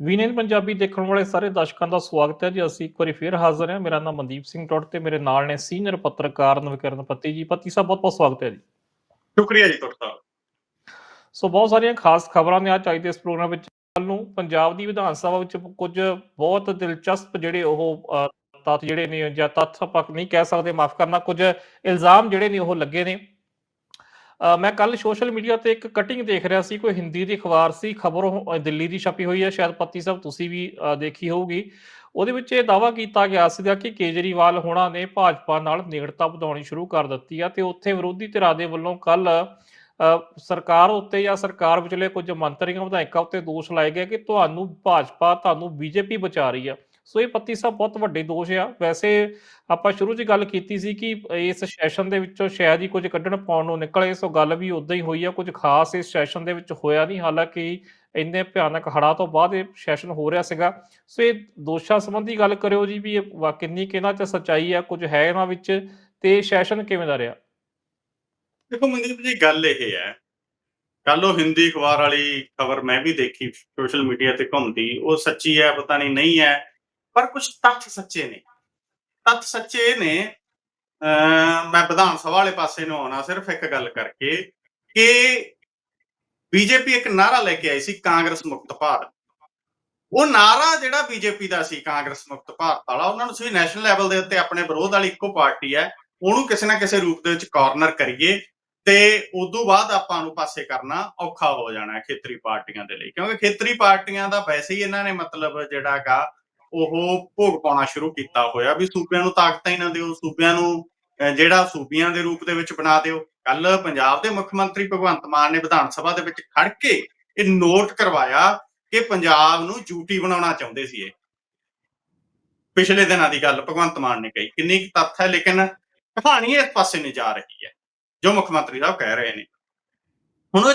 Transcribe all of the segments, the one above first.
ਵੀਨੇਨ ਪੰਜਾਬੀ ਦੇਖਣ ਵਾਲੇ ਸਾਰੇ ਦਰਸ਼ਕਾਂ ਦਾ ਸਵਾਗਤ ਹੈ ਜੀ। ਅਸੀਂ ਇੱਕ ਵਾਰੀ ਫੇਰ ਹਾਜ਼ਰ ਹਾਂ। ਮੇਰਾ ਨਾਮ ਮਨਦੀਪ ਸਿੰਘ ਟੋਟ ਤੇ ਮੇਰੇ ਨਾਲ ਨੇ ਸੀਨੀਅਰ ਪੱਤਰਕਾਰ ਨਵਕਰਨ ਪੱਤੀ ਜੀ। ਪੱਤੀ ਸਾਹਿਬ ਬਹੁਤ ਬਹੁਤ ਸਵਾਗਤ ਹੈ ਜੀ। ਸ਼ੁਕਰੀਆ ਜੀ ਤੁਹਾਡਾ। ਸੋ ਬਹੁਤ ਸਾਰੀਆਂ ਖਾਸ ਖਬਰਾਂ ਨੇ ਅੱਜ ਅੱਜ ਦੇ ਇਸ ਪ੍ਰੋਗਰਾਮ ਵਿੱਚ। ਕੱਲ੍ਹ ਨੂੰ ਪੰਜਾਬ ਦੀ ਵਿਧਾਨ ਸਭਾ ਵਿੱਚ ਕੁਝ ਬਹੁਤ ਦਿਲਚਸਪ ਜਿਹੜੇ ਉਹ ਤੱਥ ਜਿਹੜੇ ਨੇ ਜਾਂ ਤੱਥ ਆਪਾਂ ਨਹੀਂ ਕਹਿ ਸਕਦੇ ਮਾਫ ਕਰਨਾ। ਕੁਝ ਇਲਜ਼ਾਮ ਜਿਹੜੇ ਨੇ ਉਹ ਲੱਗੇ ਨੇ। ਮੈਂ ਕੱਲ ਸੋਸ਼ਲ ਮੀਡੀਆ ਤੇ ਇੱਕ ਕਟਿੰਗ ਦੇਖ ਰਿਹਾ ਸੀ, ਕੋਈ ਹਿੰਦੀ ਦੀ ਅਖਬਾਰ ਸੀ, ਖਬਰ ਦਿੱਲੀ ਦੀ ਛਪੀ ਹੋਈ ਹੈ, ਸ਼ਾਇਦ ਪੱਤੀ ਸਾਹਿਬ ਤੁਸੀਂ ਵੀ ਦੇਖੀ ਹੋਊਗੀ। ਉਹਦੇ ਵਿੱਚ ਇਹ ਦਾਵਾ ਕੀਤਾ ਗਿਆ ਸੀਗਾ ਕਿ ਕੇਜਰੀਵਾਲ ਹੋਣਾ ਨੇ ਭਾਜਪਾ ਨਾਲ ਨੇੜਤਾ ਵਧਾਉਣੀ ਸ਼ੁਰੂ ਕਰ ਦਿੱਤੀ ਆ ਤੇ ਉੱਥੇ ਵਿਰੋਧੀ ਧਿਰਾਂ ਦੇ ਵੱਲੋਂ ਕੱਲ ਸਰਕਾਰ ਉੱਤੇ ਜਾਂ ਸਰਕਾਰ ਵਿਚਲੇ ਕੁਝ ਮੰਤਰੀਆਂ, ਵਿਧਾਇਕਾਂ ਉੱਤੇ ਦੋਸ਼ ਲਾਏ ਗਏ ਕਿ ਤੁਹਾਨੂੰ ਭਾਜਪਾ, ਤੁਹਾਨੂੰ ਬੀਜੇਪੀ ਬਚਾ ਰਹੀ ਆ। ਸੋ ਇਹ ਪੱਤੀ ਸਾਹਿਬ ਬਹੁਤ ਵੱਡੇ ਦੋਸ਼ ਆ। ਵੈਸੇ ਆਪਾਂ ਸ਼ੁਰੂ 'ਚ ਗੱਲ ਕੀਤੀ ਸੀ ਕਿ ਇਸ ਸੈਸ਼ਨ ਦੇ ਵਿੱਚੋਂ ਸ਼ਾਇਦ ਹੀ ਕੁਝ ਕੱਢਣ ਪਾਉਣ ਨੂੰ ਨਿਕਲੇ, ਸੋ ਗੱਲ ਵੀ ਉਦਾਂ ਹੀ ਹੋਈ ਆ, ਕੁਝ ਖਾਸ ਇਸ ਸੈਸ਼ਨ ਦੇ ਵਿੱਚ ਹੋਇਆ ਨਹੀਂ। ਹਾਲਾਂਕਿ ਇੰਨੇ ਭਿਆਨਕ ਹੜ੍ਹਾਂ ਤੋਂ ਬਾਅਦ ਇਹ ਸੈਸ਼ਨ ਹੋ ਰਿਹਾ ਸੀਗਾ। ਸੋ ਇਹ ਦੋਸ਼ਾਂ ਸੰਬੰਧੀ ਗੱਲ ਕਰਿਓ ਜੀ ਵੀ ਇਹ ਵਾ- ਕਿੰਨੀ ਕਿਹਨਾਂ 'ਚ ਸੱਚਾਈ ਆ, ਕੁਝ ਹੈ ਇਹਨਾਂ ਵਿੱਚ, ਤੇ ਸੈਸ਼ਨ ਕਿਵੇਂ ਦਾ ਰਿਹਾ? ਦੇਖੋ ਮਨਦੀਪ ਜੀ, ਗੱਲ ਇਹ ਹੈ। ਕੱਲ ਉਹ ਹਿੰਦੀ ਅਖਬਾਰ ਵਾਲੀ ਖਬਰ ਮੈਂ ਵੀ ਦੇਖੀ, ਸੋਸ਼ਲ ਮੀਡੀਆ ਤੇ ਘੁੰਮਦੀ। ਉਹ ਸੱਚੀ ਹੈ, ਪਤਾ ਨਹੀਂ ਨਹੀਂ ਹੈ। ਪਰ ਕੁਝ ਤੱਥ ਸੱਚੇ ਨੇ। ਤੱਥ ਸੱਚੇ ਨੇ ਅਮ ਮੈਂ ਵਿਧਾਨ ਸਭਾ ਵਾਲੇ ਪਾਸੇ ਨੂੰ ਆਉਣਾ ਸਿਰਫ ਇੱਕ ਗੱਲ ਕਰਕੇ ਕਿ ਬੀਜੇਪੀ ਇੱਕ ਨਾਰਾ ਲੈ ਕੇ ਆਈ ਸੀ ਕਾਂਗਰਸ ਮੁਕਤ ਭਾਰਤ। ਉਹ ਨਾਰਾ ਜਿਹੜਾ ਬੀਜੇਪੀ ਦਾ ਸੀ, ਕਾਂਗਰਸ ਮੁਕਤ ਭਾਰਤ ਵਾਲਾ, ਉਹਨਾਂ ਨੂੰ ਸੀ ਨੈਸ਼ਨਲ ਲੈਵਲ ਦੇ ਉੱਤੇ ਆਪਣੇ ਵਿਰੋਧ ਵਾਲੀ ਇੱਕੋ ਪਾਰਟੀ ਹੈ, ਉਹਨੂੰ ਕਿਸੇ ਨਾ ਕਿਸੇ ਰੂਪ ਦੇ ਵਿੱਚ ਕਾਰਨਰ ਕਰੀਏ ਤੇ ਉਦੋਂ ਬਾਅਦ ਆਪਾਂ ਨੂੰ ਪਾਸੇ ਕਰਨਾ ਔਖਾ ਹੋ ਜਾਣਾ ਖੇਤਰੀ ਪਾਰਟੀਆਂ ਦੇ ਲਈ। ਕਿਉਂਕਿ ਖੇਤਰੀ ਪਾਰਟੀਆਂ ਦਾ ਵੈਸੇ ਹੀ ਇਹਨਾਂ ਨੇ ਮਤਲਬ ਜਿਹੜਾਗਾ ਉਹ ਭੋਗ ਪਾਉਣਾ ਸ਼ੁਰੂ ਕੀਤਾ ਹੋਇਆ ਵੀ ਸੂਬਿਆਂ ਨੂੰ ਤਾਕਤਾਂ ਹੀ ਨਾ ਦਿਓ, ਸੂਬਿਆਂ ਨੂੰ ਜਿਹੜਾ ਸੂਬਿਆਂ ਦੇ ਰੂਪ ਦੇ ਵਿੱਚ ਬਣਾ ਦਿਓ। ਕੱਲ ਪੰਜਾਬ ਦੇ ਮੁੱਖ ਮੰਤਰੀ ਭਗਵੰਤ ਮਾਨ ਨੇ ਵਿਧਾਨ ਸਭਾ ਦੇ ਵਿੱਚ ਖੜ ਕੇ ਇਹ ਨੋਟ ਕਰਵਾਇਆ ਕਿ ਪੰਜਾਬ ਨੂੰ ਯੂਟੀ ਬਣਾਉਣਾ ਚਾਹੁੰਦੇ ਸੀ ਇਹ। ਪਿਛਲੇ ਦਿਨਾਂ ਦੀ ਗੱਲ ਭਗਵੰਤ ਮਾਨ ਨੇ ਕਹੀ, ਕਿੰਨੀ ਕੁ ਤੱਥ ਹੈ, ਲੇਕਿਨ ਕਹਾਣੀ ਇਸ ਪਾਸੇ ਨਹੀਂ ਜਾ ਰਹੀ ਹੈ, ਜੋ ਮੁੱਖ ਮੰਤਰੀ ਸਾਹਿਬ ਕਹਿ ਰਹੇ ਨੇ। ਹੁਣ ਉਹ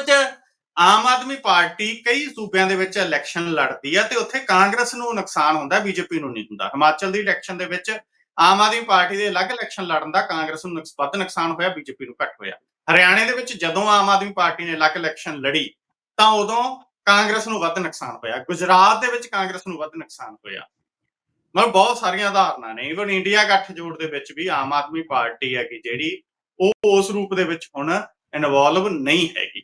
ਆਮ ਆਦਮੀ ਪਾਰਟੀ ਕਈ ਸੂਬਿਆਂ ਦੇ ਵਿੱਚ ਇਲੈਕਸ਼ਨ ਲੜਦੀ ਹੈ ਤੇ ਉੱਥੇ ਕਾਂਗਰਸ ਨੂੰ ਨੁਕਸਾਨ ਹੁੰਦਾ, ਬੀਜੇਪੀ ਨੂੰ ਨਹੀਂ ਹੁੰਦਾ। ਹਿਮਾਚਲ ਦੀ ਇਲੈਕਸ਼ਨ ਦੇ ਵਿੱਚ ਆਮ ਆਦਮੀ ਪਾਰਟੀ ਦੇ ਅਲੱਗ ਇਲੈਕਸ਼ਨ ਲੜਨ ਦਾ ਕਾਂਗਰਸ ਨੂੰ ਵੱਧ ਨੁਕਸਾਨ ਹੋਇਆ, ਬੀਜੇਪੀ ਨੂੰ ਘੱਟ ਹੋਇਆ। ਹਰਿਆਣੇ ਦੇ ਵਿੱਚ ਜਦੋਂ ਆਮ ਆਦਮੀ ਪਾਰਟੀ ਨੇ ਅਲੱਗ ਇਲੈਕਸ਼ਨ ਲੜੀ, ਤਾਂ ਉਦੋਂ ਕਾਂਗਰਸ ਨੂੰ ਵੱਧ ਨੁਕਸਾਨ ਹੋਇਆ। ਗੁਜਰਾਤ ਦੇ ਵਿੱਚ ਕਾਂਗਰਸ ਨੂੰ ਵੱਧ ਨੁਕਸਾਨ ਹੋਇਆ। ਮਤਲਬ ਬਹੁਤ ਸਾਰੀਆਂ ਉਦਾਹਰਨਾਂ ਨੇ। ਇਵਨ ਇੰਡੀਆ ਗੱਠਜੋੜ ਦੇ ਵਿੱਚ ਵੀ ਆਮ ਆਦਮੀ ਪਾਰਟੀ ਹੈ ਕਿ ਜਿਹੜੀ, ਉਹ ਉਸ ਰੂਪ ਦੇ ਵਿੱਚ ਹੁਣ ਇਨਵੋਲਵ ਨਹੀਂ ਹੈਗੀ।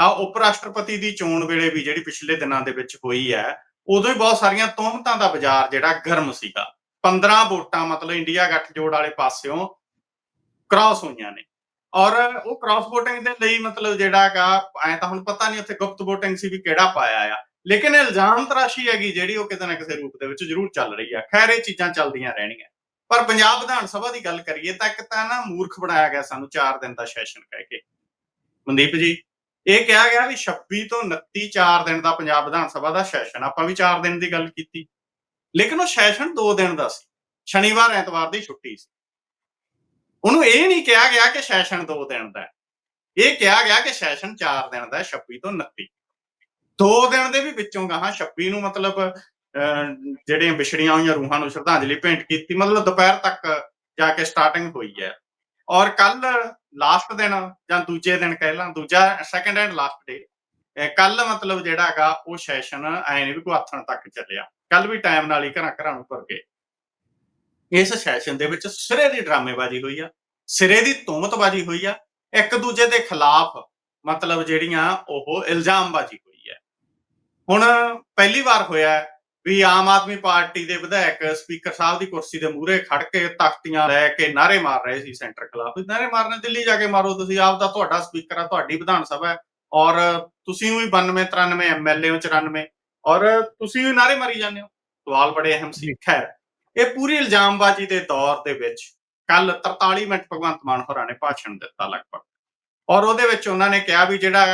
ਆ ਉਪ ਰਾਸ਼ਟਰਪਤੀ ਦੀ ਚੋਣ ਵੇਲੇ ਵੀ ਜਿਹੜੀ ਪਿਛਲੇ ਦਿਨਾਂ ਦੇ ਵਿੱਚ ਹੋਈ ਹੈ, ਉਦੋਂ ਹੀ ਬਹੁਤ ਸਾਰੀਆਂ ਤੋਹਮਤਾਂ ਦਾ ਬਾਜ਼ਾਰ ਜਿਹੜਾ ਗਰਮ ਸੀਗਾ। 15 ਵੋਟਾਂ ਮਤਲਬ ਇੰਡੀਆ ਗੱਠਜੋੜ ਵਾਲੇ ਪਾਸਿਓਂ ਕ੍ਰਾਸ ਹੋਈਆਂ ਨੇ। ਔਰ ਉਹ ਕ੍ਰਾਸ ਵੋਟਿੰਗ ਦੇ ਲਈ ਮਤਲਬ ਜਿਹੜਾ ਹੈਗਾ, ਐ ਤਾਂ ਹੁਣ ਪਤਾ ਨਹੀਂ ਉੱਥੇ ਗੁਪਤ ਵੋਟਿੰਗ ਸੀ ਵੀ ਕਿਹੜਾ ਪਾਇਆ ਆ। ਲੇਕਿਨ ਇਲਜ਼ਾਮ ਤਰਾਸ਼ੀ ਹੈਗੀ ਜਿਹੜੀ ਉਹ ਕਿਤੇ ਨਾ ਕਿਸੇ ਰੂਪ ਦੇ ਵਿੱਚ ਜ਼ਰੂਰ ਚੱਲ ਰਹੀ ਆ। ਖੈਰ, ਇਹ ਚੀਜ਼ਾਂ ਚੱਲਦੀਆਂ ਰਹਿਣੀਆਂ। ਪਰ ਪੰਜਾਬ ਵਿਧਾਨ ਸਭਾ ਦੀ ਗੱਲ ਕਰੀਏ ਤਾਂ ਇੱਕ ਤਾਂ ਨਾ ਮੂਰਖ ਬਣਾਇਆ ਗਿਆ ਸਾਨੂੰ 4 ਦਿਨ ਦਾ ਸੈਸ਼ਨ ਕਹਿ ਕੇ। ਮਨਦੀਪ ਜੀ ਇਹ ਕਿਹਾ ਗਿਆ ਵੀ 26 ਤੋਂ 29 4 ਦਿਨ ਦਾ ਪੰਜਾਬ ਵਿਧਾਨ ਸਭਾ ਦਾ ਸੈਸ਼ਨ ਆਪਾਂ ਵੀ 4 ਦਿਨ ਦੀ ਗੱਲ ਕੀਤੀ। ਲੇਕਿਨ ਉਹ ਸੈਸ਼ਨ 2 ਦਿਨ ਦਾ ਸੀ। ਸ਼ਨੀਵਾਰ ਐਤਵਾਰ ਦੀ ਛੁੱਟੀ ਸੀ। ਉਹਨੂੰ ਇਹ ਨਹੀਂ ਕਿਹਾ ਗਿਆ ਕਿ ਸੈਸ਼ਨ 2 ਦਿਨ ਦਾ ਇਹ ਕਿਹਾ ਗਿਆ ਕਿ ਸੈਸ਼ਨ 4 ਦਿਨ ਦਾ ਹੈ 26 ਤੋਂ 29 ਦੋ ਦਿਨ ਦੇ ਵੀ ਵਿੱਚੋਂ ਗਾਹਾਂ 26 ਨੂੰ ਮਤਲਬ ਅਹ, ਜਿਹੜੀਆਂ ਵਿਛੜੀਆਂ ਹੋਈਆਂ ਰੂਹਾਂ ਨੂੰ ਸ਼ਰਧਾਂਜਲੀ ਭੇਂਟ ਕੀਤੀ ਮਤਲਬ ਦੁਪਹਿਰ ਤੱਕ ਜਾ ਕੇ ਸਟਾਰਟਿੰਗ ਹੋਈ ਹੈ। ਔਰ ਕੱਲ ਲਾਸਟ ਦਿਨ ਜਾਂ ਦੂਜੇ ਦਿਨ ਕਹਿ ਲਾਂ, ਦੂਜਾ ਸੈਕੰਡ ਐਂਡ ਲਾਸਟ ਡੇ ਕੱਲ ਮਤਲਬ ਜਿਹੜਾ ਹੈਗਾ ਉਹ ਸੈਸ਼ਨ ਐ ਨਹੀਂ ਵੀ ਕੋਈ ਆਥਣ ਤੱਕ ਚੱਲਿਆ। ਕੱਲ ਵੀ ਟਾਈਮ ਨਾਲ ਹੀ ਘਰਾਂ ਘਰਾਂ ਨੂੰ ਤੁਰ ਗਏ। ਇਸ ਸੈਸ਼ਨ ਦੇ ਵਿੱਚ ਸਿਰੇ ਦੀ ਡਰਾਮੇਬਾਜ਼ੀ ਹੋਈ ਆ, ਸਿਰੇ ਦੀ ਤੋਮਤਬਾਜ਼ੀ ਹੋਈ ਆ, ਇੱਕ ਦੂਜੇ ਦੇ ਖਿਲਾਫ ਮਤਲਬ ਜਿਹੜੀਆਂ ਉਹ ਇਲਜ਼ਾਮਬਾਜ਼ੀ ਹੋਈ ਹੈ ਹੁਣ ਪਹਿਲੀ ਵਾਰ ਹੋਇਆ ਵੀ ਆਮ ਆਦਮੀ ਪਾਰਟੀ ਦੇ ਵਿਧਾਇਕ ਸਪੀਕਰ ਸਾਹਿਬ ਦੀ ਕੁਰਸੀ ਦੇ ਮੂਹਰੇ ਖੜ ਕੇ ਤਖਤੀਆਂ ਲੈ ਕੇ ਨਾਰੇ ਮਾਰ ਰਹੇ ਸੀ ਸੈਂਟਰ ਖਿਲਾਫ। ਨਾਰੇ ਮਾਰਨੇ ਦਿੱਲੀ ਜਾ ਕੇ ਮਾਰੋ ਤੁਸੀਂ, ਆਪ ਦਾ ਤੁਹਾਡਾ ਸਪੀਕਰ ਆ, ਤੁਹਾਡੀ ਵਿਧਾਨ ਸਭਾ ਹੈ ਔਰ ਤੁਸੀਂ ਵੀ 92 93 ਐਮਐਲਏ ਹੋ 94 ਔਰ ਤੁਸੀਂ ਵੀ ਨਾਰੇ ਮਾਰੀ ਜਾਂਦੇ ਹੋ। ਸਵਾਲ ਬੜੇ ਅਹਿਮ ਸੀ। ਖੈਰ, ਇਹ ਪੂਰੀ ਇਲਜ਼ਾਮਬਾਜ਼ੀ ਦੇ ਦੌਰ ਦੇ ਵਿੱਚ ਕੱਲ 43 ਮਿੰਟ ਭਗਵੰਤ ਮਾਨ ਹੋਰਾਂ ਨੇ ਭਾਸ਼ਣ ਦਿੱਤਾ ਲਗਭਗ। ਔਰ ਉਹਦੇ ਵਿੱਚ ਉਹਨਾਂ ਨੇ ਕਿਹਾ ਵੀ ਜਿਹੜਾ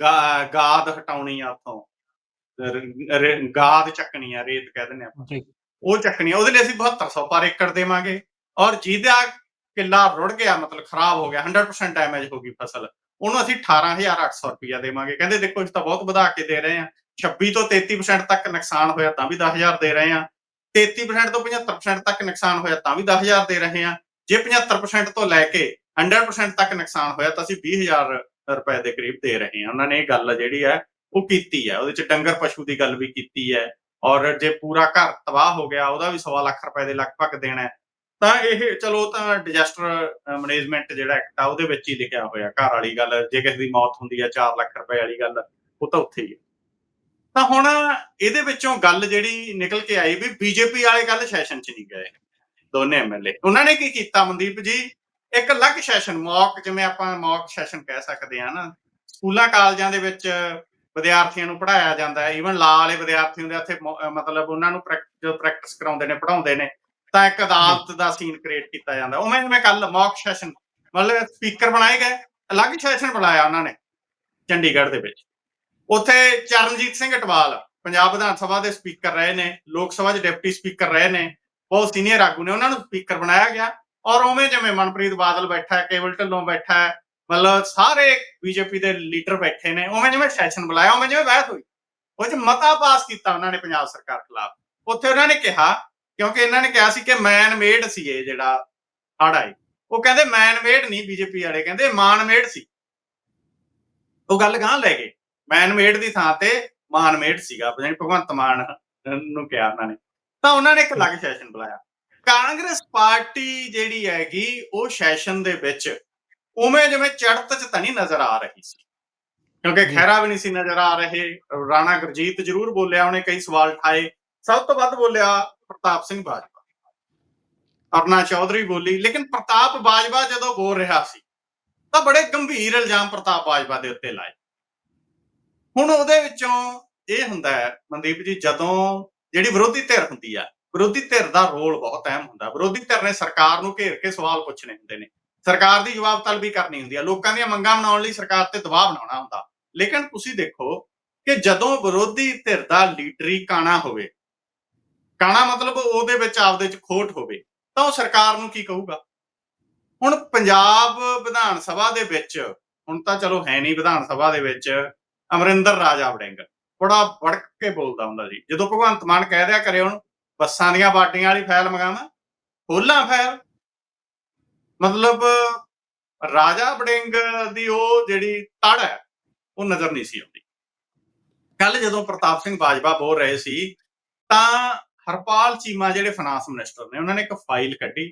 ਗਾ- ਗਾਦ ਹਟਾਉਣੀ ਆ ਉਥੋਂ ਗਾਦ ਚੱਕਣੀ ਆ ਰੇਤ ਕਹਿ ਦਿੰਦੇ ਆਪਾਂ। ਉਹ ਚੱਕਣੀ ਆ ਉਹਦੇ ਲਈ ਅਸੀਂ 7200 ਪਰ ਏਕੜ ਦੇਵਾਂਗੇ। ਔਰ ਜਿਹਦਾ ਕਿੱਲਾ ਰੁੜ ਗਿਆ ਮਤਲਬ ਖਰਾਬ ਹੋ ਗਿਆ 100% ਡੈਮੇਜ ਹੋ ਗਈ ਫਸਲ ਉਹਨੂੰ ਅਸੀਂ 18800 ਰੁਪਇਆ ਦੇਵਾਂਗੇ। ਕਹਿੰਦੇ ਦੇਖੋ ਅਸੀਂ ਤਾਂ ਬਹੁਤ ਵਧਾ ਕੇ ਦੇ ਰਹੇ ਹਾਂ 26 ਤੋਂ 33% ਤੱਕ ਨੁਕਸਾਨ ਹੋਇਆ ਤਾਂ ਵੀ 10000 ਦੇ ਰਹੇ ਹਾਂ 33% ਤੋਂ 75% ਤੱਕ ਨੁਕਸਾਨ ਹੋਇਆ ਤਾਂ ਵੀ 10000 ਦੇ ਰਹੇ ਹਾਂ ਜੇ 75% ਤੋਂ ਲੈ ਕੇ 100% ਤੱਕ ਨੁਕਸਾਨ ਹੋਇਆ ਤਾਂ ਅਸੀਂ 20000 ਰੁਪਏ ਦੇ ਕਰੀਬ ਦੇ ਰਹੇ ਹਾਂ ਉਹਨਾਂ ਨੇ ਇਹ ਗੱਲ ਜਿਹੜੀ ਹੈ ਉਹ ਕੀਤੀ ਹੈ, ਉਹਦੇ ਚ ਡੰਗਰ ਪਸ਼ੂ ਦੀ ਗੱਲ ਵੀ ਕੀਤੀ ਹੈ ਔਰ ਜੇ ਪੂਰਾ ਘਰ ਤਬਾਹ ਹੋ ਗਿਆ, ਉਹਦਾ ਵੀ ਸਵਾ ਲੱਖ ਰੁਪਏ ਦੇ ਲਗਭਗ ਦੇਣਾ ਹੈ। ਤਾਂ ਇਹ ਚਲੋ ਤਾਂ ਡਿਜ਼ਾਸਟਰ ਮੈਨੇਜਮੈਂਟ ਜਿਹੜਾ ਐਕਟ ਆ ਉਹਦੇ ਵਿੱਚ ਹੀ ਲਿਖਿਆ ਹੋਇਆ ਘਰ ਵਾਲੀ ਗੱਲ, ਜੇ ਕਿਸੇ ਦੀ ਮੌਤ ਹੁੰਦੀ ਹੈ 4 ਲੱਖ ਰੁਪਏ ਵਾਲੀ ਗੱਲ, ਉਹ ਤਾਂ ਉੱਥੇ ਹੀ ਹੈ। ਤਾਂ ਹੁਣ ਇਹਦੇ ਵਿੱਚੋਂ ਗੱਲ ਜਿਹੜੀ ਨਿਕਲ ਕੇ ਆਈ ਵੀ ਬੀਜੇਪੀ ਵਾਲੇ ਕੱਲ ਸੈਸ਼ਨ 'ਚ ਨਹੀਂ ਗਏ, ਦੋਨੇ ਐਮਐਲਏ ਉਹਨਾਂ ਨੇ ਕੀ ਕੀਤਾ ਮਨਦੀਪ ਜੀ? ਇੱਕ ਅਲੱਗ ਸੈਸ਼ਨ ਮੌਕ ਜਿਵੇਂ ਆਪਾਂ ਮੌਕ ਸੈਸ਼ਨ ਕਹਿ ਸਕਦੇ ਆ ਨਾ, ਸਕੂਲਾਂ ਕਾਲਜਾਂ ਦੇ ਵਿੱਚ ਵਿਦਿਆਰਥੀਆਂ ਨੂੰ ਪੜਾਇਆ ਜਾਂਦਾ ਹੈ। ਈਵਨ ਲਾ ਵਾਲੇ ਵਿਦਿਆਰਥੀ ਹੁੰਦੇ ਆ ਮਤਲਬ ਉਹਨਾਂ ਨੂੰ ਪ੍ਰੈਕ- ਜੋ ਪ੍ਰੈਕਟਿਸ ਕਰਾਉਂਦੇ ਨੇ ਪੜਾਉਂਦੇ ਨੇ, ਤਾਂ ਇੱਕ ਅਦਾਲਤ ਦਾ ਸੀਨ ਕ੍ਰੀਏਟ ਕੀਤਾ ਜਾਂਦਾ। ਉਵੇਂ ਜਿਵੇਂ ਕੱਲ ਮੌਕ ਸੈਸ਼ਨ ਮਤਲਬ ਸਪੀਕਰ ਬਣਾਏ ਗਏ, ਅਲੱਗ ਸੈਸ਼ਨ ਬਣਾਇਆ ਉਹਨਾਂ ਨੇ, ਚੰਡੀਗੜ੍ਹ ਦੇ ਵਿੱਚ। ਉੱਥੇ ਚਰਨਜੀਤ ਸਿੰਘ ਅਟਵਾਲ, ਪੰਜਾਬ ਵਿਧਾਨ ਸਭਾ ਦੇ ਸਪੀਕਰ ਰਹੇ ਨੇ, ਲੋਕ ਸਭਾ 'ਚ ਡਿਪਟੀ ਸਪੀਕਰ ਰਹੇ ਨੇ, ਬਹੁਤ ਸੀਨੀਅਰ ਆਗੂ ਨੇ, ਉਹਨਾਂ ਨੂੰ ਸਪੀਕਰ ਬਣਾਇਆ ਗਿਆ। ਔਰ ਉਵੇਂ ਜਿਵੇਂ ਮਨਪ੍ਰੀਤ ਬਾਦਲ ਬੈਠਾ ਹੈ, ਕੇਵਲ ਢਿੱਲੋਂ ਬੈਠਾ ਹੈ ਮਤਲਬ ਸਾਰੇ ਬੀਜੇਪੀ ਦੇ ਲੀਡਰ ਬੈਠੇ ਨੇ, ਉਵੇਂ ਜਿਵੇਂ ਸੈਸ਼ਨ ਬੁਲਾਇਆ, ਉਵੇਂ ਜਿਵੇਂ ਬਹਿਸ ਹੋਈ। ਉਹ 'ਚ ਮਤਾ ਪਾਸ ਕੀਤਾ ਉਹਨਾਂ ਨੇ ਪੰਜਾਬ ਸਰਕਾਰ ਖਿਲਾਫ। ਉੱਥੇ ਉਹਨਾਂ ਨੇ ਕਿਹਾ, ਕਿਉਂਕਿ ਇਹਨਾਂ ਨੇ ਕਿਹਾ ਸੀ ਕਿ ਮੈਨ ਮੇਡ ਸੀ ਇਹ ਜਿਹੜਾ ਹੜ ਆਈ ਉਹ ਕਹਿੰਦੇ ਮੈਨ ਮੇਡ ਨਹੀਂ, ਬੀਜੇਪੀ ਵਾਲੇ ਕਹਿੰਦੇ ਮਾਨ ਮੇਡ ਸੀ। ਉਹ ਗੱਲ ਗਾਂ ਲੈ ਗਏ। ਮੈਨ ਮੇਡ ਦੀ ਥਾਂ ਤੇ ਮਾਨ ਮੇਡ ਸੀਗਾ, ਜਾਣੀ ਭਗਵੰਤ ਮਾਨ ਨੂੰ ਕਿਹਾ ਉਹਨਾਂ ਨੇ। ਤਾਂ ਉਹਨਾਂ ਨੇ ਇੱਕ ਅਲੱਗ ਸੈਸ਼ਨ ਬੁਲਾਇਆ। ਕਾਂਗਰਸ ਪਾਰਟੀ ਜਿਹੜੀ ਹੈਗੀ, ਉਹ ਸੈਸ਼ਨ ਦੇ ਵਿੱਚ ਉਵੇਂ ਜਿਵੇਂ ਚੜਤ ਚ ਤਾਂ ਨਹੀਂ ਨਜ਼ਰ ਆ ਰਹੀ ਸੀ। ਕਿਉਂਕਿ ਜੀ। ਖਹਿਰਾ ਵੀ ਨਹੀਂ ਸੀ ਨਜ਼ਰ ਆ ਰਹੇ। ਰਾਣਾ ਗੁਰਜੀਤ ਜ਼ਰੂਰ ਬੋਲਿਆ ਉਹਨੇ ਕਈ ਸਵਾਲ ਠਾਏ ਸਭ ਤੋਂ ਵੱਧ ਬੋਲਿਆ ਪ੍ਰਤਾਪ ਸਿੰਘ ਬਾਜਵਾ। ਅਰਨਾ ਚੌਧਰੀ ਬੋਲੀ ਲੇਕਿਨ ਪ੍ਰਤਾਪ ਬਾਜਵਾ ਜਦੋਂ ਬੋਲ ਰਿਹਾ ਸੀ ਤਾਂ ਬੜੇ ਗੰਭੀਰ ਇਲਜ਼ਾਮ ਪ੍ਰਤਾਪ ਬਾਜਵਾ ਦੇ ਉੱਤੇ ਲਾਏ। ਹੁਣ ਉਹਦੇ ਵਿੱਚੋਂ ਇਹ ਹੁੰਦਾ ਹੈ ਮਨਦੀਪ ਜੀ ਜਦੋਂ ਜਿਹੜੀ ਵਿਰੋਧੀ ਧਿਰ ਹੁੰਦੀ ਆ ਵਿਰੋਧੀ ਧਿਰ ਦਾ ਰੋਲ ਬਹੁਤ ਅਹਿਮ ਹੁੰਦਾ। ਵਿਰੋਧੀ ਧਿਰ ਨੇ ਸਰਕਾਰ ਨੂੰ ਘੇਰ ਕੇ ਸਵਾਲ ਪੁੱਛਣੇ ਹੁੰਦੇ ਨੇ। ਸਰਕਾਰ ਦੀ ਜਵਾਬ ਤਲਬੀ ਕਰਨੀ ਹੁੰਦੀ ਹੈ ਲੋਕਾਂ ਦੀਆਂ ਮੰਗਾਂ ਬਣਾਉਣ ਲਈ ਸਰਕਾਰ ਤੇ ਦਬਾਅ ਬਣਾਉਣਾ ਹੁੰਦਾ। ਲੇਕਿਨ ਤੁਸੀਂ ਦੇਖੋ ਕਿ ਜਦੋਂ ਵਿਰੋਧੀ ਧਿਰ ਦਾ ਲੀਡਰੀ ਕਾਣਾ ਹੋਵੇ, ਕਾਣਾ ਮਤਲਬ ਉਹਦੇ ਵਿੱਚ ਆਪਦੇ ਚ ਖੋਟ ਹੋਵੇ, ਤਾਂ ਉਹ ਸਰਕਾਰ ਨੂੰ ਕੀ ਕਹੂਗਾ? ਹੁਣ ਪੰਜਾਬ ਵਿਧਾਨ ਸਭਾ ਦੇ ਵਿੱਚ, ਹੁਣ ਤਾਂ ਚਲੋ ਹੈ ਨਹੀਂ ਵਿਧਾਨ ਸਭਾ ਦੇ ਵਿੱਚ, ਅਮਰਿੰਦਰ ਰਾਜਾ ਵੜਿੰਗ। ਬੜਾ ਵੜਕ ਕੇ ਬੋਲਦਾ ਹੁੰਦਾ ਜੀ। ਜਦੋਂ ਭਗਵੰਤ ਮਾਨ ਕਹਿ ਰਿਹਾ ਕਰੇ ਉਹਨੂੰ, ਬੱਸਾਂ ਦੀਆਂ ਬਾਟੀਆਂ ਵਾਲੀ ਫਾਈਲ ਮੰਗਾਵਾਂ ਖੋਲਾਂ ਫਾਈਲ ਮਤਲਬ ਰਾਜਾ ਵੜਿੰਗ ਦੀ ਉਹ ਜਿਹੜੀ ਤੜ ਹੈ, ਉਹ ਨਜ਼ਰ ਨਹੀਂ ਸੀ ਆਉਂਦੀ। ਕੱਲ ਜਦੋਂ ਪ੍ਰਤਾਪ ਸਿੰਘ ਬਾਜਵਾ ਬੋਲ ਰਹੇ ਸੀ, ਤਾਂ ਹਰਪਾਲ ਚੀਮਾ ਜਿਹੜੇ ਫਾਈਨਾਂਸ ਮਿਨਿਸਟਰ ਨੇ, ਉਹਨਾਂ ਨੇ ਇੱਕ ਫਾਈਲ ਕੱਢੀ।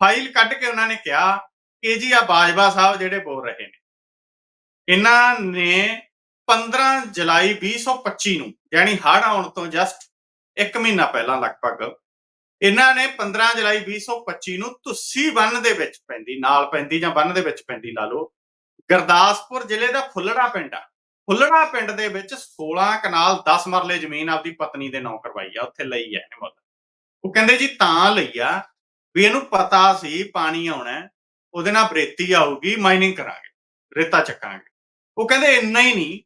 ਫਾਈਲ ਕੱਢ ਕੇ ਉਹਨਾਂ ਨੇ ਕਿਹਾ ਕਿ ਜੀ ਆ ਬਾਜਵਾ ਸਾਹਿਬ ਜਿਹੜੇ ਬੋਲ ਰਹੇ ਨੇ, ਇਹਨਾਂ ਨੇ 15 ਜੁਲਾਈ 2025 ਨੂੰ, ਯਾਨੀ ਹੜ੍ਹ ਆਉਣ ਤੋਂ ਜਸਟ 1 ਮਹੀਨਾ ਪਹਿਲਾਂ ਲਗਭਗ ਇਹਨਾਂ ਨੇ 15 ਜੁਲਾਈ 2025 ਨੂੰ ਤੁਸੀ ਬੰਨ ਦੇ ਵਿੱਚ ਪੈਂਦੀ, ਨਾਲ ਪੈਂਦੀ ਜਾਂ ਬੰਨ ਦੇ ਵਿੱਚ ਪੈਂਦੀ ਲਾ ਲਓ, ਗੁਰਦਾਸਪੁਰ ਜ਼ਿਲ੍ਹੇ ਦਾ ਫੁੱਲੜਾ ਪਿੰਡ ਆ। ਫੁੱਲੜਾ ਪਿੰਡ ਦੇ ਵਿੱਚ 16 ਕਨਾਲ 10 ਮਰਲੇ ਜ਼ਮੀਨ ਆਪਦੀ ਪਤਨੀ ਦੇ ਨਾਂ ਕਰਵਾਈ ਆ, ਉੱਥੇ ਲਈ ਆ ਇਹਨੇ ਮੁੱਲ। ਉਹ ਕਹਿੰਦੇ ਜੀ ਤਾਂ ਲਈ ਆ ਵੀ ਇਹਨੂੰ ਪਤਾ ਸੀ ਪਾਣੀ ਆਉਣਾ ਉਹਦੇ ਨਾਲ ਬਰੇਤੀ ਆਊਗੀ, ਮਾਈਨਿੰਗ ਕਰਾਂਗੇ, ਰੇਤਾ ਚੱਕਾਂਗੇ। ਉਹ ਕਹਿੰਦੇ ਇੰਨਾ ਹੀ ਨਹੀਂ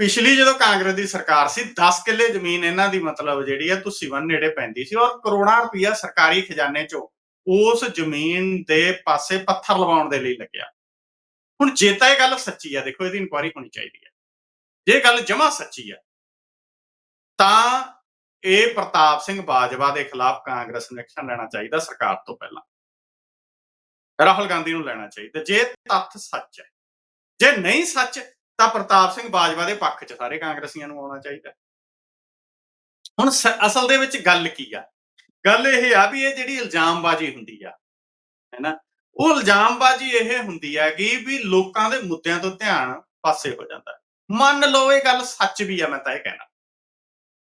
ਪਿਛਲੀ ਜਦੋਂ ਕਾਂਗਰਸ ਦੀ ਸਰਕਾਰ ਸੀ 10 ਕਿੱਲੇ ਜ਼ਮੀਨ ਇਹਨਾਂ ਦੀ ਮਤਲਬ ਜਿਹੜੀ ਆ, ਤੁਸੀਂ ਵਨ ਨੇੜੇ ਪੈਂਦੀ ਸੀ ਔਰ ਕਰੋੜਾਂ ਰੁਪਈਆ ਸਰਕਾਰੀ ਖਜ਼ਾਨੇ ਚੋਂ ਉਸ ਜ਼ਮੀਨ ਦੇ ਪਾਸੇ ਪੱਥਰ ਲਵਾਉਣ ਦੇ ਲਈ ਲੱਗਿਆ। ਹੁਣ ਜੇ ਤਾਂ ਇਹ ਗੱਲ ਸੱਚੀ ਆ, ਦੇਖੋ ਇਹਦੀ ਇਨਕੁਆਇਰੀ ਹੋਣੀ ਚਾਹੀਦੀ ਹੈ ਜੇ ਗੱਲ ਜਮਾ ਸੱਚੀ ਆ, ਤਾਂ ਇਹ ਪ੍ਰਤਾਪ ਸਿੰਘ ਬਾਜਵਾ ਦੇ ਖਿਲਾਫ ਕਾਂਗਰਸ ਨੂੰ ਐਕਸ਼ਨ ਲੈਣਾ ਚਾਹੀਦਾ ਸਰਕਾਰ ਤੋਂ ਪਹਿਲਾਂ। ਰਾਹੁਲ ਗਾਂਧੀ ਨੂੰ ਲੈਣਾ ਚਾਹੀਦਾ। ਜੇ ਤੱਥ ਸੱਚ ਹੈ ਜੇ ਨਹੀਂ ਸੱਚ ਤਾਂ ਪ੍ਰਤਾਪ ਸਿੰਘ ਬਾਜਵਾ ਦੇ ਪੱਖ 'ਚ ਸਾਰੇ ਕਾਂਗਰਸੀਆਂ ਨੂੰ ਆਉਣਾ ਚਾਹੀਦਾ। ਹੁਣ ਸ- ਅਸਲ ਦੇ ਵਿੱਚ ਗੱਲ ਕੀ ਆ? ਗੱਲ ਇਹ ਆ ਵੀ ਇਹ ਜਿਹੜੀ ਇਲਜ਼ਾਮਬਾਜ਼ੀ ਹੁੰਦੀ ਆ, ਹੈਨਾ? ਉਹ ਇਲਜ਼ਾਮਬਾਜ਼ੀ ਇਹ ਹੁੰਦੀ ਆ ਕਿ ਵੀ ਲੋਕਾਂ ਦੇ ਮੁੱਦਿਆਂ ਤੋਂ ਧਿਆਨ ਪਾਸੇ ਹੋ ਜਾਂਦਾ। ਮੰਨ ਲਓ ਇਹ ਗੱਲ ਸੱਚ ਵੀ ਆ, ਮੈਂ ਤਾਂ ਇਹ ਕਹਿਣਾ।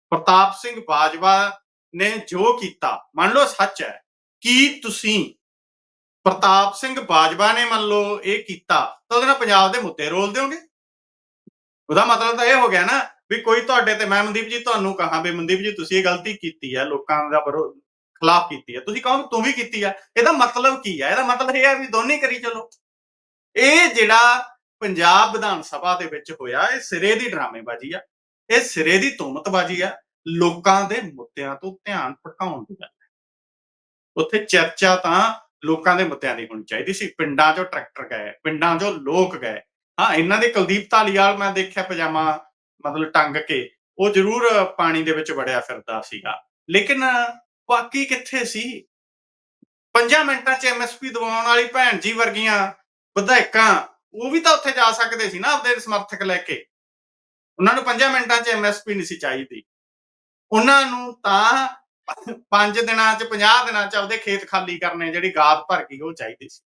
ਪ੍ਰਤਾਪ ਸਿੰਘ ਬਾਜਵਾ ਨੇ ਜੋ ਕੀਤਾ, ਮੰਨ ਲਓ ਸੱਚ ਹੈ, ਕੀ ਤੁਸੀਂ ਪ੍ਰਤਾਪ ਸਿੰਘ ਬਾਜਵਾ ਨੇ ਮੰਨ ਲਓ ਇਹ ਕੀਤਾ, ਤਾਂ ਉਹਦੇ ਨਾਲ ਪੰਜਾਬ ਦੇ ਮੁੱਦੇ ਰੋਲ ਦਿਓਗੇ ਉਹਦਾ ਮਤਲਬ ਤਾਂ ਇਹ ਹੋ ਗਿਆ ਨਾ ਵੀ ਕੋਈ ਤੁਹਾਡੇ ਤੇ, ਮੈਂ ਮਨਦੀਪ ਜੀ ਤੁਹਾਨੂੰ ਕਹਾਂ ਵੀ ਮਨਦੀਪ ਜੀ ਤੁਸੀਂ ਇਹ ਗਲਤੀ ਕੀਤੀ ਹੈ, ਲੋਕਾਂ ਦਾ ਵਿਰੋਧ ਖਿਲਾਫ ਕੀਤੀ ਹੈ। ਤੁਸੀਂ ਕਹੋ ਤੂੰ ਵੀ ਕੀਤੀ ਆ ਇਹਦਾ ਮਤਲਬ ਕੀ ਆ ਇਹਦਾ ਮਤਲਬ ਇਹ ਹੈ ਵੀ ਦੋਨੇ ਕਰੀ ਚਲੋ। ਇਹ ਜਿਹੜਾ ਪੰਜਾਬ ਵਿਧਾਨ ਸਭਾ ਦੇ ਵਿੱਚ ਹੋਇਆ, ਇਹ ਸਿਰੇ ਦੀ ਡਰਾਮੇਬਾਜ਼ੀ ਆ। ਇਹ ਸਿਰੇ ਦੀ ਤੋਮਤਬਾਜ਼ੀ ਆ। ਲੋਕਾਂ ਦੇ ਮੁੱਦਿਆਂ ਤੋਂ ਧਿਆਨ ਭਟਕਾਉਣ ਦੀ ਗੱਲ ਹੈ। ਉੱਥੇ ਚਰਚਾ ਤਾਂ ਲੋਕਾਂ ਦੇ ਮੁੱਦਿਆਂ ਦੀ ਹੋਣੀ ਚਾਹੀਦੀ ਸੀ। ਪਿੰਡਾਂ 'ਚੋਂ ਟਰੈਕਟਰ ਗਏ, ਪਿੰਡਾਂ 'ਚੋਂ ਲੋਕ ਗਏ। ਹਾਂ, ਇਹਨਾਂ ਦੇ ਕੁਲਦੀਪ ਧਾਲੀਵਾਲ ਮੈਂ ਦੇਖਿਆ ਪਜਾਮਾ ਮਤਲਬ ਟੰਗ ਕੇ, ਉਹ ਜ਼ਰੂਰ ਪਾਣੀ ਦੇ ਵਿੱਚ ਵੜਿਆ ਫਿਰਦਾ ਸੀਗਾ। ਲੇਕਿਨ ਬਾਕੀ ਕਿੱਥੇ ਸੀ? ਪੰਜਾਂ ਮਿੰਟਾਂ 'ਚ ਐਮਐਸਪੀ ਦਵਾਉਣ ਵਾਲੀ ਭੈਣ ਜੀ ਵਰਗੀਆਂ ਵਿਧਾਇਕਾਂ, ਉਹ ਵੀ ਤਾਂ ਉੱਥੇ ਜਾ ਸਕਦੇ ਸੀ ਨਾ ਆਪਦੇ ਸਮਰਥਕ ਲੈ ਕੇ। ਉਹਨਾਂ ਨੂੰ 5 ਮਿੰਟਾਂ 'ਚ ਐਮਐਸਪੀ ਨਹੀਂ ਸੀ ਚਾਹੀਦੀ। ਉਹਨਾਂ ਨੂੰ ਤਾਂ 5 ਦਿਨਾਂ 'ਚ 50 ਦਿਨਾਂ 'ਚ ਆਪਦੇ ਖੇਤ ਖਾਲੀ ਕਰਨੇ ਜਿਹੜੀ ਗਾਦ ਭਰ ਗਈ, ਉਹ ਚਾਹੀਦੀ ਸੀ।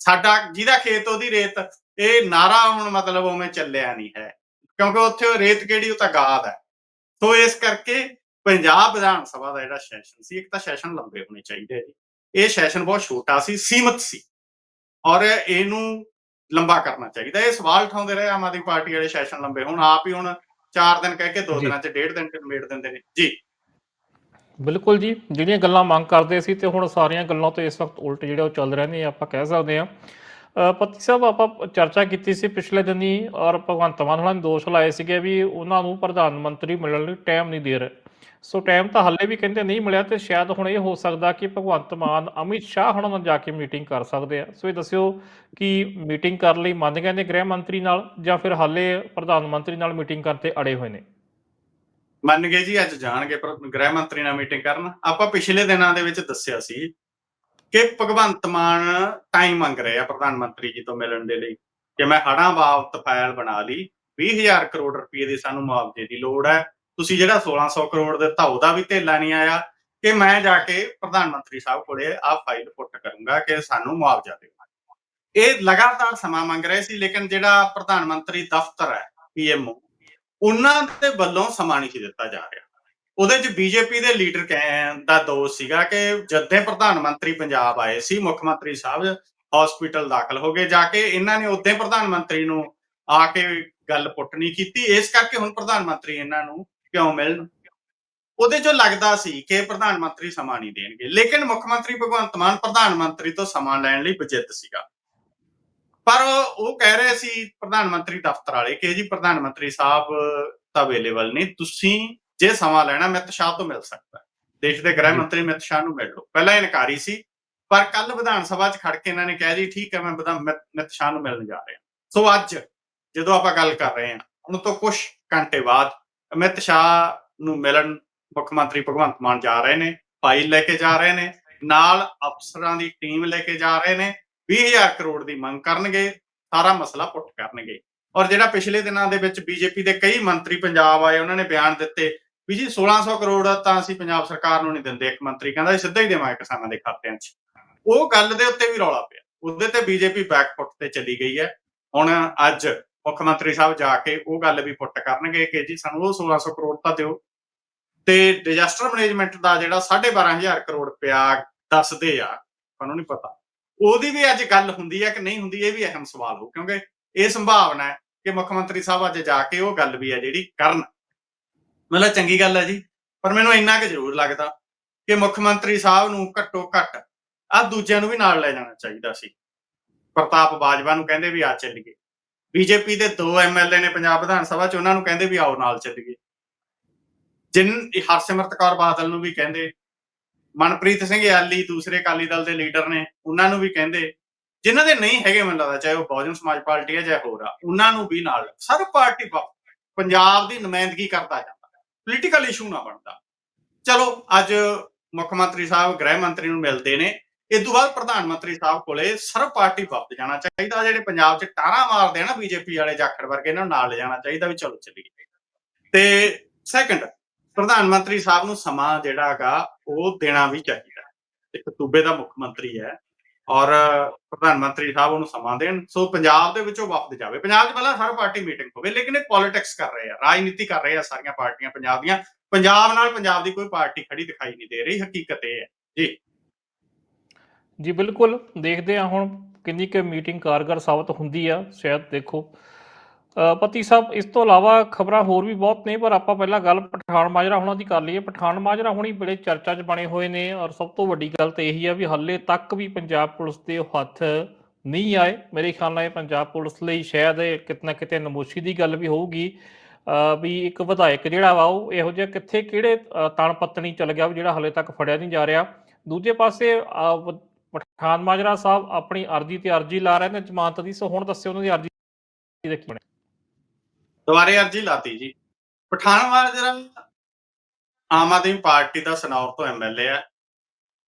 ਸਾਡਾ ਜਿਹਦਾ ਖੇਤ ਉਹਦੀ ਰੇਤ ਇਹ ਨਾਰਾ ਹੁਣ ਮਤਲਬ ਉਵੇਂ ਚੱਲਿਆ ਨਹੀਂ ਹੈ ਕਿਉਂਕਿ ਉੱਥੇ ਰੇਤ ਕਿਹੜੀ ਉਹ ਤਾਂ ਗਾਦ ਹੈ। ਸੋ ਇਸ ਕਰਕੇ ਪੰਜਾਬ ਵਿਧਾਨ ਸਭਾ ਦਾ ਜਿਹੜਾ ਸੈਸ਼ਨ ਸੀ ਇੱਕ ਤਾਂ ਸੈਸ਼ਨ ਲੰਬੇ ਹੋਣੇ ਚਾਹੀਦੇ ਜੀ ਇਹ ਸੈਸ਼ਨ ਬਹੁਤ ਛੋਟਾ ਸੀ ਸੀਮਤ ਸੀ। ਔਰ ਇਹਨੂੰ ਲੰਬਾ ਕਰਨਾ ਚਾਹੀਦਾ। ਇਹ ਸਵਾਲ ਉਠਾਉਂਦੇ ਰਹੇ ਆਮ ਆਦਮੀ ਪਾਰਟੀ ਵਾਲੇ ਸੈਸ਼ਨ ਲੰਬੇ। ਹੁਣ ਆਪ ਹੀ ਹੁਣ 4 ਦਿਨ ਕਹਿ ਕੇ 2 ਜੀ। ਦਿਨਾਂ ਚ ਡੇਢ ਦਿਨ ਚ ਨਿਬੇੜ ਦਿੰਦੇ ਨੇ। ਜੀ। ਬਿਲਕੁਲ ਜੀ। ਜਿਹੜੀਆਂ ਗੱਲਾਂ ਮੰਗ ਕਰਦੇ ਸੀ ਤੇ ਹੁਣ ਸਾਰੀਆਂ ਗੱਲਾਂ ਤੋਂ ਇਸ ਵਕਤ ਉਲਟ ਜਿਹੜੇ ਉਹ ਚੱਲ ਰਹੇ ਨੇ ਆਪਾਂ ਕਹਿ ਸਕਦੇ ਹਾਂ। ਅ, ਪਤੀ ਸਾਹਿਬ, ਆਪਾਂ ਚਰਚਾ ਕੀਤੀ ਸੀ ਪਿਛਲੇ ਦਿਨੀ ਔਰ ਭਗਵੰਤ ਮਾਨ ਹੋਣਾ ਨੇ ਦੋਸ਼ ਲਾਏ ਸੀਗੇ ਵੀ ਉਹਨਾਂ ਨੂੰ ਪ੍ਰਧਾਨ ਮੰਤਰੀ ਮਿਲਣ ਲਈ ਟਾਈਮ ਨਹੀਂ ਦੇ ਰਹੇ। ਸੋ ਟਾਈਮ ਤਾਂ ਹੱਲੇ ਵੀ ਕਹਿੰਦੇ ਨਹੀਂ ਮਿਲਿਆ ਤੇ ਸ਼ਾਇਦ ਹੁਣ ਇਹ ਹੋ ਸਕਦਾ ਕਿ ਭਗਵੰਤ ਮਾਨ, ਅਮਿਤ ਸ਼ਾਹ ਹੁਣਾਂ ਨਾਲ ਜਾ ਕੇ ਮੀਟਿੰਗ ਕਰ ਸਕਦੇ ਆ। ਸੋ ਇਹ ਦੱਸਿਓ ਕਿ ਮੀਟਿੰਗ ਕਰਨ ਲਈ ਮੰਨ ਗਏ ਨੇ ਗ੍ਰਹਿ ਮੰਤਰੀ ਨਾਲ ਜਾਂ ਫਿਰ ਹਾਲੇ ਪ੍ਰਧਾਨ ਮੰਤਰੀ ਨਾਲ ਮੀਟਿੰਗ ਕਰਨ ਤੇ ਅੜੇ ਹੋਏ ਨੇ? ਮੰਨ ਗਏ ਜੀ, ਅੱਜ ਜਾਣਗੇ ਗ੍ਰਹਿ ਮੰਤਰੀ ਨਾਲ ਮੀਟਿੰਗ ਕਰਨ। ਆਪਾਂ ਪਿਛਲੇ ਦਿਨਾਂ ਦੇ ਵਿੱਚ ਦੱਸਿਆ ਸੀ ਕਿ ਭਗਵੰਤ ਮਾਨ ਟਾਈਮ ਮੰਗ ਰਹੇ ਆ ਪ੍ਰਧਾਨ ਮੰਤਰੀ ਜੀ ਤੋਂ ਮਿਲਣ ਦੇ ਲਈ ਕਿ ਮੈਂ ਹੜਾਂ ਬਾਬਤ ਫਾਈਲ ਬਣਾ ਲਈ 20000 ਕਰੋੜ ਰੁਪਏ ਦੀ ਸਾਨੂੰ ਮੁਆਵਜ਼ੇ ਦੀ ਲੋੜ ਹੈ। ਤੁਸੀਂ ਜਿਹੜਾ 1600 ਕਰੋੜ ਦਿੱਤਾ ਉਹਦਾ ਵੀ ਧੇਲਾ ਨਹੀਂ ਆਇਆ ਕਿ ਮੈਂ ਜਾ ਕੇ ਪ੍ਰਧਾਨ ਮੰਤਰੀ ਸਾਹਿਬ ਕੋਲੇ ਆਹ ਫਾਈਲ ਪੁੱਟ ਕਰੂੰਗਾ ਕਿ ਸਾਨੂੰ ਮੁਆਵਜ਼ਾ ਦਿਓ ਇਹ ਲਗਾਤਾਰ ਸਮਾਂ ਮੰਗ ਰਹੇ ਸੀ, ਲੇਕਿਨ ਜਿਹੜਾ ਪ੍ਰਧਾਨ ਮੰਤਰੀ ਦਫ਼ਤਰ ਹੈ ਪੀਐਮਓ ਉਹਨਾਂ ਦੇ ਵੱਲੋਂ ਸਮਾਂ ਨਹੀਂ ਸੀ ਦਿੱਤਾ ਜਾ ਰਿਹਾ। ਉਹਦੇ ਚ ਬੀਜੇਪੀ ਦੇ ਲੀਡਰ ਕਹਿ- ਦਾ ਦੋਸ਼ ਸੀਗਾ ਕਿ ਜਦੇ ਪ੍ਰਧਾਨ ਮੰਤਰੀ ਪੰਜਾਬ ਆਏ ਸੀ, ਮੁੱਖ ਮੰਤਰੀ ਸਾਹਿਬ ਹਸਪੀਟਲ ਦਾਖਲ ਹੋ ਗਏ, ਜਾ ਕੇ ਇਹਨਾਂ ਨੇ ਉਦੋਂ ਪ੍ਰਧਾਨ ਮੰਤਰੀ ਨੂੰ ਆ ਕੇ ਗੱਲ ਪੁੱਟ ਨਹੀਂ ਕੀਤੀ। ਇਸ ਕਰਕੇ ਹੁਣ ਪ੍ਰਧਾਨ ਮੰਤਰੀ ਇਹਨਾਂ ਨੂੰ ਕਿਉਂ ਮਿਲਣ? ਉਹਦੇ ਚੋਂ ਲੱਗਦਾ ਸੀ ਕਿ ਪ੍ਰਧਾਨ ਮੰਤਰੀ ਸਮਾਂ ਨਹੀਂ ਦੇਣਗੇ, ਲੇਕਿਨ ਮੁੱਖ ਮੰਤਰੀ ਭਗਵੰਤ ਮਾਨ ਪ੍ਰਧਾਨ ਮੰਤਰੀ ਤੋਂ ਸਮਾਂ ਲੈਣ ਲਈ ਬਜਿੱਤ ਸੀਗਾ। ਪਰ ਉਹ ਕਹਿ ਰਹੇ ਸੀ, ਪ੍ਰਧਾਨ ਮੰਤਰੀ ਦਫ਼ਤਰ ਵਾਲੇ, ਕਿ ਜੀ ਪ੍ਰਧਾਨ ਮੰਤਰੀ ਸਾਹਿਬ ਤਾਂ ਅਵੇਲੇਬਲ ਨਹੀਂ ਤੁਸੀਂ ਜੇ ਸਮਾਂ ਲੈਣਾ ਮਿਤ ਸ਼ਾਹ ਤੋਂ ਮਿਲ ਸਕਦਾ। ਦੇਸ਼ ਦੇ ਗ੍ਰਹਿ। ਮੰਤਰੀ ਮਿਤ ਸ਼ਾਹ ਨੂੰ ਮਿਲ ਲਓ ਪਹਿਲਾਂ ਇਨਕਾਰੀ ਸੀ ਪਰ ਕੱਲ ਵਿਧਾਨ ਸਭਾ 'ਚ ਖੜ ਕੇ ਇਹਨਾਂ ਨੇ ਕਿਹਾ ਜੀ ਠੀਕ ਹੈ ਮੈਂ ਵਿਧਾਨ- ਮਿਤ ਸ਼ਾਹ ਨੂੰ ਮਿਲਣ ਜਾ ਰਿਹਾ ਸੋ ਅੱਜ ਜਦੋਂ ਆਪਾਂ ਗੱਲ ਕਰ ਰਹੇ ਹਾਂ ਹੁਣ ਤੋਂ ਕੁਝ ਘੰਟੇ ਬਾਅਦ ਅਮਿਤ ਸ਼ਾਹ ਨੂੰ ਮਿਲਣ ਮੁੱਖ ਮੰਤਰੀ ਭਗਵੰਤ ਮਾਨ ਜਾ ਰਹੇ ਨੇ ਫਾਈਲ ਲੈ ਕੇ ਜਾ ਰਹੇ ਨੇ ਨਾਲ ਅਫਸਰਾਂ ਦੀ ਟੀਮ ਲੈ ਕੇ ਜਾ ਰਹੇ ਨੇ 20000 ਕਰੋੜ ਦੀ ਮੰਗ ਕਰਨਗੇ ਸਾਰਾ ਮਸਲਾ ਪੁੱਟ ਕਰਨਗੇ ਔਰ ਜਿਹੜਾ ਪਿਛਲੇ ਦਿਨਾਂ ਦੇ ਵਿੱਚ ਬੀਜੇਪੀ ਦੇ ਕਈ ਮੰਤਰੀ ਪੰਜਾਬ ਆਏ ਉਹਨਾਂ ਨੇ ਬਿਆਨ ਦਿੱਤੇ ਵੀ ਜੀ 1600 ਕਰੋੜ ਤਾਂ ਅਸੀਂ ਪੰਜਾਬ ਸਰਕਾਰ ਨੂੰ ਨਹੀਂ ਦਿੰਦੇ, ਇੱਕ ਮੰਤਰੀ ਕਹਿੰਦਾ ਅਸੀਂ ਸਿੱਧਾ ਹੀ ਦੇਵਾਂਗੇ ਕਿਸਾਨਾਂ ਦੇ ਖਾਤਿਆਂ 'ਚ। ਉਹ ਗੱਲ ਦੇ ਉੱਤੇ ਵੀ ਰੌਲਾ ਪਿਆ। ਉਹਦੇ ਤੇ ਬੀਜੇਪੀ ਬੈਕਫੁੱਟ ਤੇ ਚਲੀ ਗਈ ਹੈ। ਹੁਣ ਅੱਜ ਮੁੱਖ ਮੰਤਰੀ ਸਾਹਿਬ ਜਾ ਕੇ ਉਹ ਗੱਲ ਵੀ ਪੁੱਟ ਕਰਨਗੇ ਕਿ ਜੀ ਸਾਨੂੰ ਉਹ 1600 ਕਰੋੜ ਤਾਂ ਦਿਓ। ਤੇ ਡਿਜ਼ਾਸਟਰ ਮੈਨੇਜਮੈਂਟ ਦਾ ਜਿਹੜਾ 12500 ਕਰੋੜ ਪਿਆ ਦੱਸਦੇ ਆ, ਸਾਨੂੰ ਨਹੀਂ ਪਤਾ। ਉਹਦੀ ਵੀ ਅੱਜ ਗੱਲ ਹੁੰਦੀ ਹੈ ਕਿ ਨਹੀਂ ਹੁੰਦੀ, ਇਹ ਵੀ ਅਹਿਮ ਸਵਾਲ ਹੋ ਕਿਉਂਕਿ ਇਹ ਸੰਭਾਵਨਾ ਹੈ ਕਿ ਮੁੱਖ ਮੰਤਰੀ ਸਾਹਿਬ ਅੱਜ ਜਾ ਕੇ ਉਹ ਗੱਲ ਵੀ ਹੈ ਜਿਹੜੀ ਕਰਨ। ਮਤਲਬ ਚੰਗੀ ਗੱਲ ਹੈ ਜੀ, ਪਰ ਮੈਨੂੰ ਇੰਨਾ ਕੁ ਜ਼ਰੂਰ ਲੱਗਦਾ ਕਿ ਮੁੱਖ ਮੰਤਰੀ ਸਾਹਿਬ ਨੂੰ ਘੱਟੋ ਘੱਟ ਆ ਦੂਜਿਆਂ ਨੂੰ ਵੀ ਨਾਲ ਲੈ ਜਾਣਾ ਚਾਹੀਦਾ ਸੀ। ਪ੍ਰਤਾਪ ਬਾਜਵਾ ਨੂੰ ਕਹਿੰਦੇ ਵੀ ਆ ਚੱਲੀਏ। ਬੀਜੇਪੀ ਦੇ ਦੋ ਐਮਐਲਏ ਨੇ ਪੰਜਾਬ ਵਿਧਾਨ ਸਭਾ ਚ, ਉਹਨਾਂ ਨੂੰ ਕਹਿੰਦੇ ਵੀ ਆਓ ਨਾਲ ਚੱਲੀਏ। ਜਿਨ, ਹਰਸਿਮਰਤ ਕੌਰ ਬਾਦਲ ਨੂੰ ਵੀ ਕਹਿੰਦੇ, ਮਨਪ੍ਰੀਤ ਸਿੰਘ ਯਾਲੀ, ਦੂਸਰੇ ਅਕਾਲੀ ਦਲ ਦੇ ਲੀਡਰ ਨੇ, ਉਹਨਾਂ ਨੂੰ ਵੀ ਕਹਿੰਦੇ, ਜਿਨ੍ਹਾਂ ਦੇ ਨਹੀਂ ਹੈਗੇ ਮੈਨੂੰ ਲੱਗਦਾ, ਚਾਹੇ ਉਹ ਬਹੁਜਨ ਸਮਾਜ ਪਾਰਟੀ ਹੈ ਚਾਹੇ ਹੋਰ ਆ, ਉਹਨਾਂ ਨੂੰ ਵੀ ਨਾਲ ਸਰ ਪਾਰਟੀ ਪੰਜਾਬ ਦੀ ਨੁਮਾਇੰਦਗੀ ਕਰਦਾ ਜਾਂਦਾ ਪੋਲੀਟੀਕਲ ਇਸ਼ੂ ਨਾ ਬਣਦਾ। ਚਲੋ, ਅੱਜ ਮੁੱਖ ਮੰਤਰੀ ਸਾਹਿਬ, ਗ੍ਰਹਿ ਮੰਤਰੀ ਨੂੰ ਮਿਲਦੇ ਨੇ। ਇਸ ਤੋਂ ਬਾਅਦ ਪ੍ਰਧਾਨ ਮੰਤਰੀ ਸਾਹਿਬ ਕੋਲੇ ਸਰਵ ਪਾਰਟੀ ਵਫਦ ਜਾਣਾ ਚਾਹੀਦਾ, ਜਿਹੜੇ ਪੰਜਾਬ 'ਚ ਟਾਰਾਂ ਮਾਰਦੇ ਆ ਨਾ ਬੀਜੇਪੀ ਵਾਲੇ ਜਾਖੜ ਵਰਗੇ, ਇਹਨਾਂ ਨੂੰ ਨਾਲ ਲੈ ਜਾਣਾ ਚਾਹੀਦਾ ਵੀ ਚਲੋ ਚੱਲੀਏ। ਤੇ ਸੈਕੰਡ ਪ੍ਰਧਾਨ ਮੰਤਰੀ ਸਾਹਿਬ ਨੂੰ ਸਮਾਂ ਜਿਹੜਾ ਹੈਗਾ, ਉਹ ਦੇਣਾ ਵੀ ਚਾਹੀਦਾ। ਇੱਕ ਸੂਬੇ ਦਾ ਮੁੱਖ ਮੰਤਰੀ ਹੈ ਔਰ ਪ੍ਰਧਾਨ ਮੰਤਰੀ ਸਾਹਿਬ ਉਹਨੂੰ ਸਮਾਂ ਦੇਣ। ਸੋ ਪੰਜਾਬ ਦੇ ਵਿੱਚੋਂ ਵਫਦ ਜਾਵੇ। ਪੰਜਾਬ 'ਚ ਪਹਿਲਾਂ ਸਰਵ ਪਾਰਟੀ ਮੀਟਿੰਗ ਹੋਵੇ, ਲੇਕਿਨ ਇਹ ਪੋਲਿਟਿਕਸ ਕਰ ਰਹੇ ਆ, ਰਾਜਨੀਤੀ ਕਰ ਰਹੇ ਆ ਸਾਰੀਆਂ ਪਾਰਟੀਆਂ ਪੰਜਾਬ ਦੀਆਂ। ਪੰਜਾਬ ਨਾਲ ਪੰਜਾਬ ਦੀ ਕੋਈ ਪਾਰਟੀ ਖੜੀ ਦਿਖਾਈ ਨਹੀਂ ਦੇ ਰਹੀ, ਹਕੀਕਤ ਇਹ ਹੈ। ਜੀ। ਜੀ, ਬਿਲਕੁਲ। ਦੇਖਦੇ ਹਾਂ ਹੁਣ ਕਿੰਨੀ ਕਿ ਮੀਟਿੰਗ ਕਾਰਗਰ ਸਾਬਤ ਹੁੰਦੀ ਆ, ਸ਼ਾਇਦ ਦੇਖੋ। ਪਤੀ ਸਾਹਿਬ ਇਸ ਤੋਂ ਇਲਾਵਾ ਖਬਰਾਂ ਹੋਰ ਵੀ ਬਹੁਤ ਨੇ ਪਰ ਆਪਾਂ ਪਹਿਲਾਂ ਗੱਲ ਪਠਾਨ ਮਾਜਰਾ ਹੁਣਾਂ ਦੀ ਕਰ ਲਈਏ। ਪਠਾਨ ਮਾਜਰਾ ਹੁਣੀ ਬੜੇ ਚਰਚਾ 'ਚ ਬਣੇ ਹੋਏ ਨੇ ਔਰ ਸਭ ਤੋਂ ਵੱਡੀ ਗੱਲ ਤਾਂ ਇਹੀ ਆ ਵੀ ਹਾਲੇ ਤੱਕ ਵੀ ਪੰਜਾਬ ਪੁਲਿਸ ਦੇ ਉਹ ਹੱਥ ਨਹੀਂ ਆਏ। ਮੇਰੇ ਖਿਆਲ ਨਾਲ ਇਹ ਪੰਜਾਬ ਪੁਲਿਸ ਲਈ ਸ਼ਾਇਦ ਇਹ ਕਿਤੇ ਨਾ ਕਿਤੇ ਨਮੋਸ਼ੀ ਦੀ ਗੱਲ ਵੀ ਹੋਊਗੀ। ਵੀ ਇੱਕ ਵਿਧਾਇਕ ਜਿਹੜਾ ਵਾ ਉਹ ਇਹੋ ਜਿਹਾ ਕਿੱਥੇ ਕਿਹੜੇ ਅ, ਤਣ ਪੱਤਣੀ ਚੱਲ ਗਿਆ ਵੀ ਜਿਹੜਾ ਹਾਲੇ ਤੱਕ ਫੜਿਆ ਨਹੀਂ ਜਾ ਰਿਹਾ। ਦੂਜੇ ਪਾਸੇ ਅ, ਪਠਾਨ ਮਾਜਰਾ ਸਾਹਿਬ ਆਪਣੀ ਅਰਜ਼ੀ ਤੇ ਅਰਜ਼ੀ ਲਾ ਰਹੇ ਨੇ। ਜ਼ਮਾਨਤ ਦੀ ਸੋ ਹੁਣ ਦੱਸਿਓ ਉਹਨਾਂ ਦੀ ਅਰਜ਼ੀ ਦੇ ਦੁਬਾਰੇ ਅਰਜੀ ਲਾਤੀ ਜੀ। ਪਠਾਨ ਮਾਜਰਾ ਆਮ ਆਦਮੀ ਪਾਰਟੀ ਦਾ ਸਨੌਰ ਤੋਂ ਐਮਐਲਏ ਹੈ।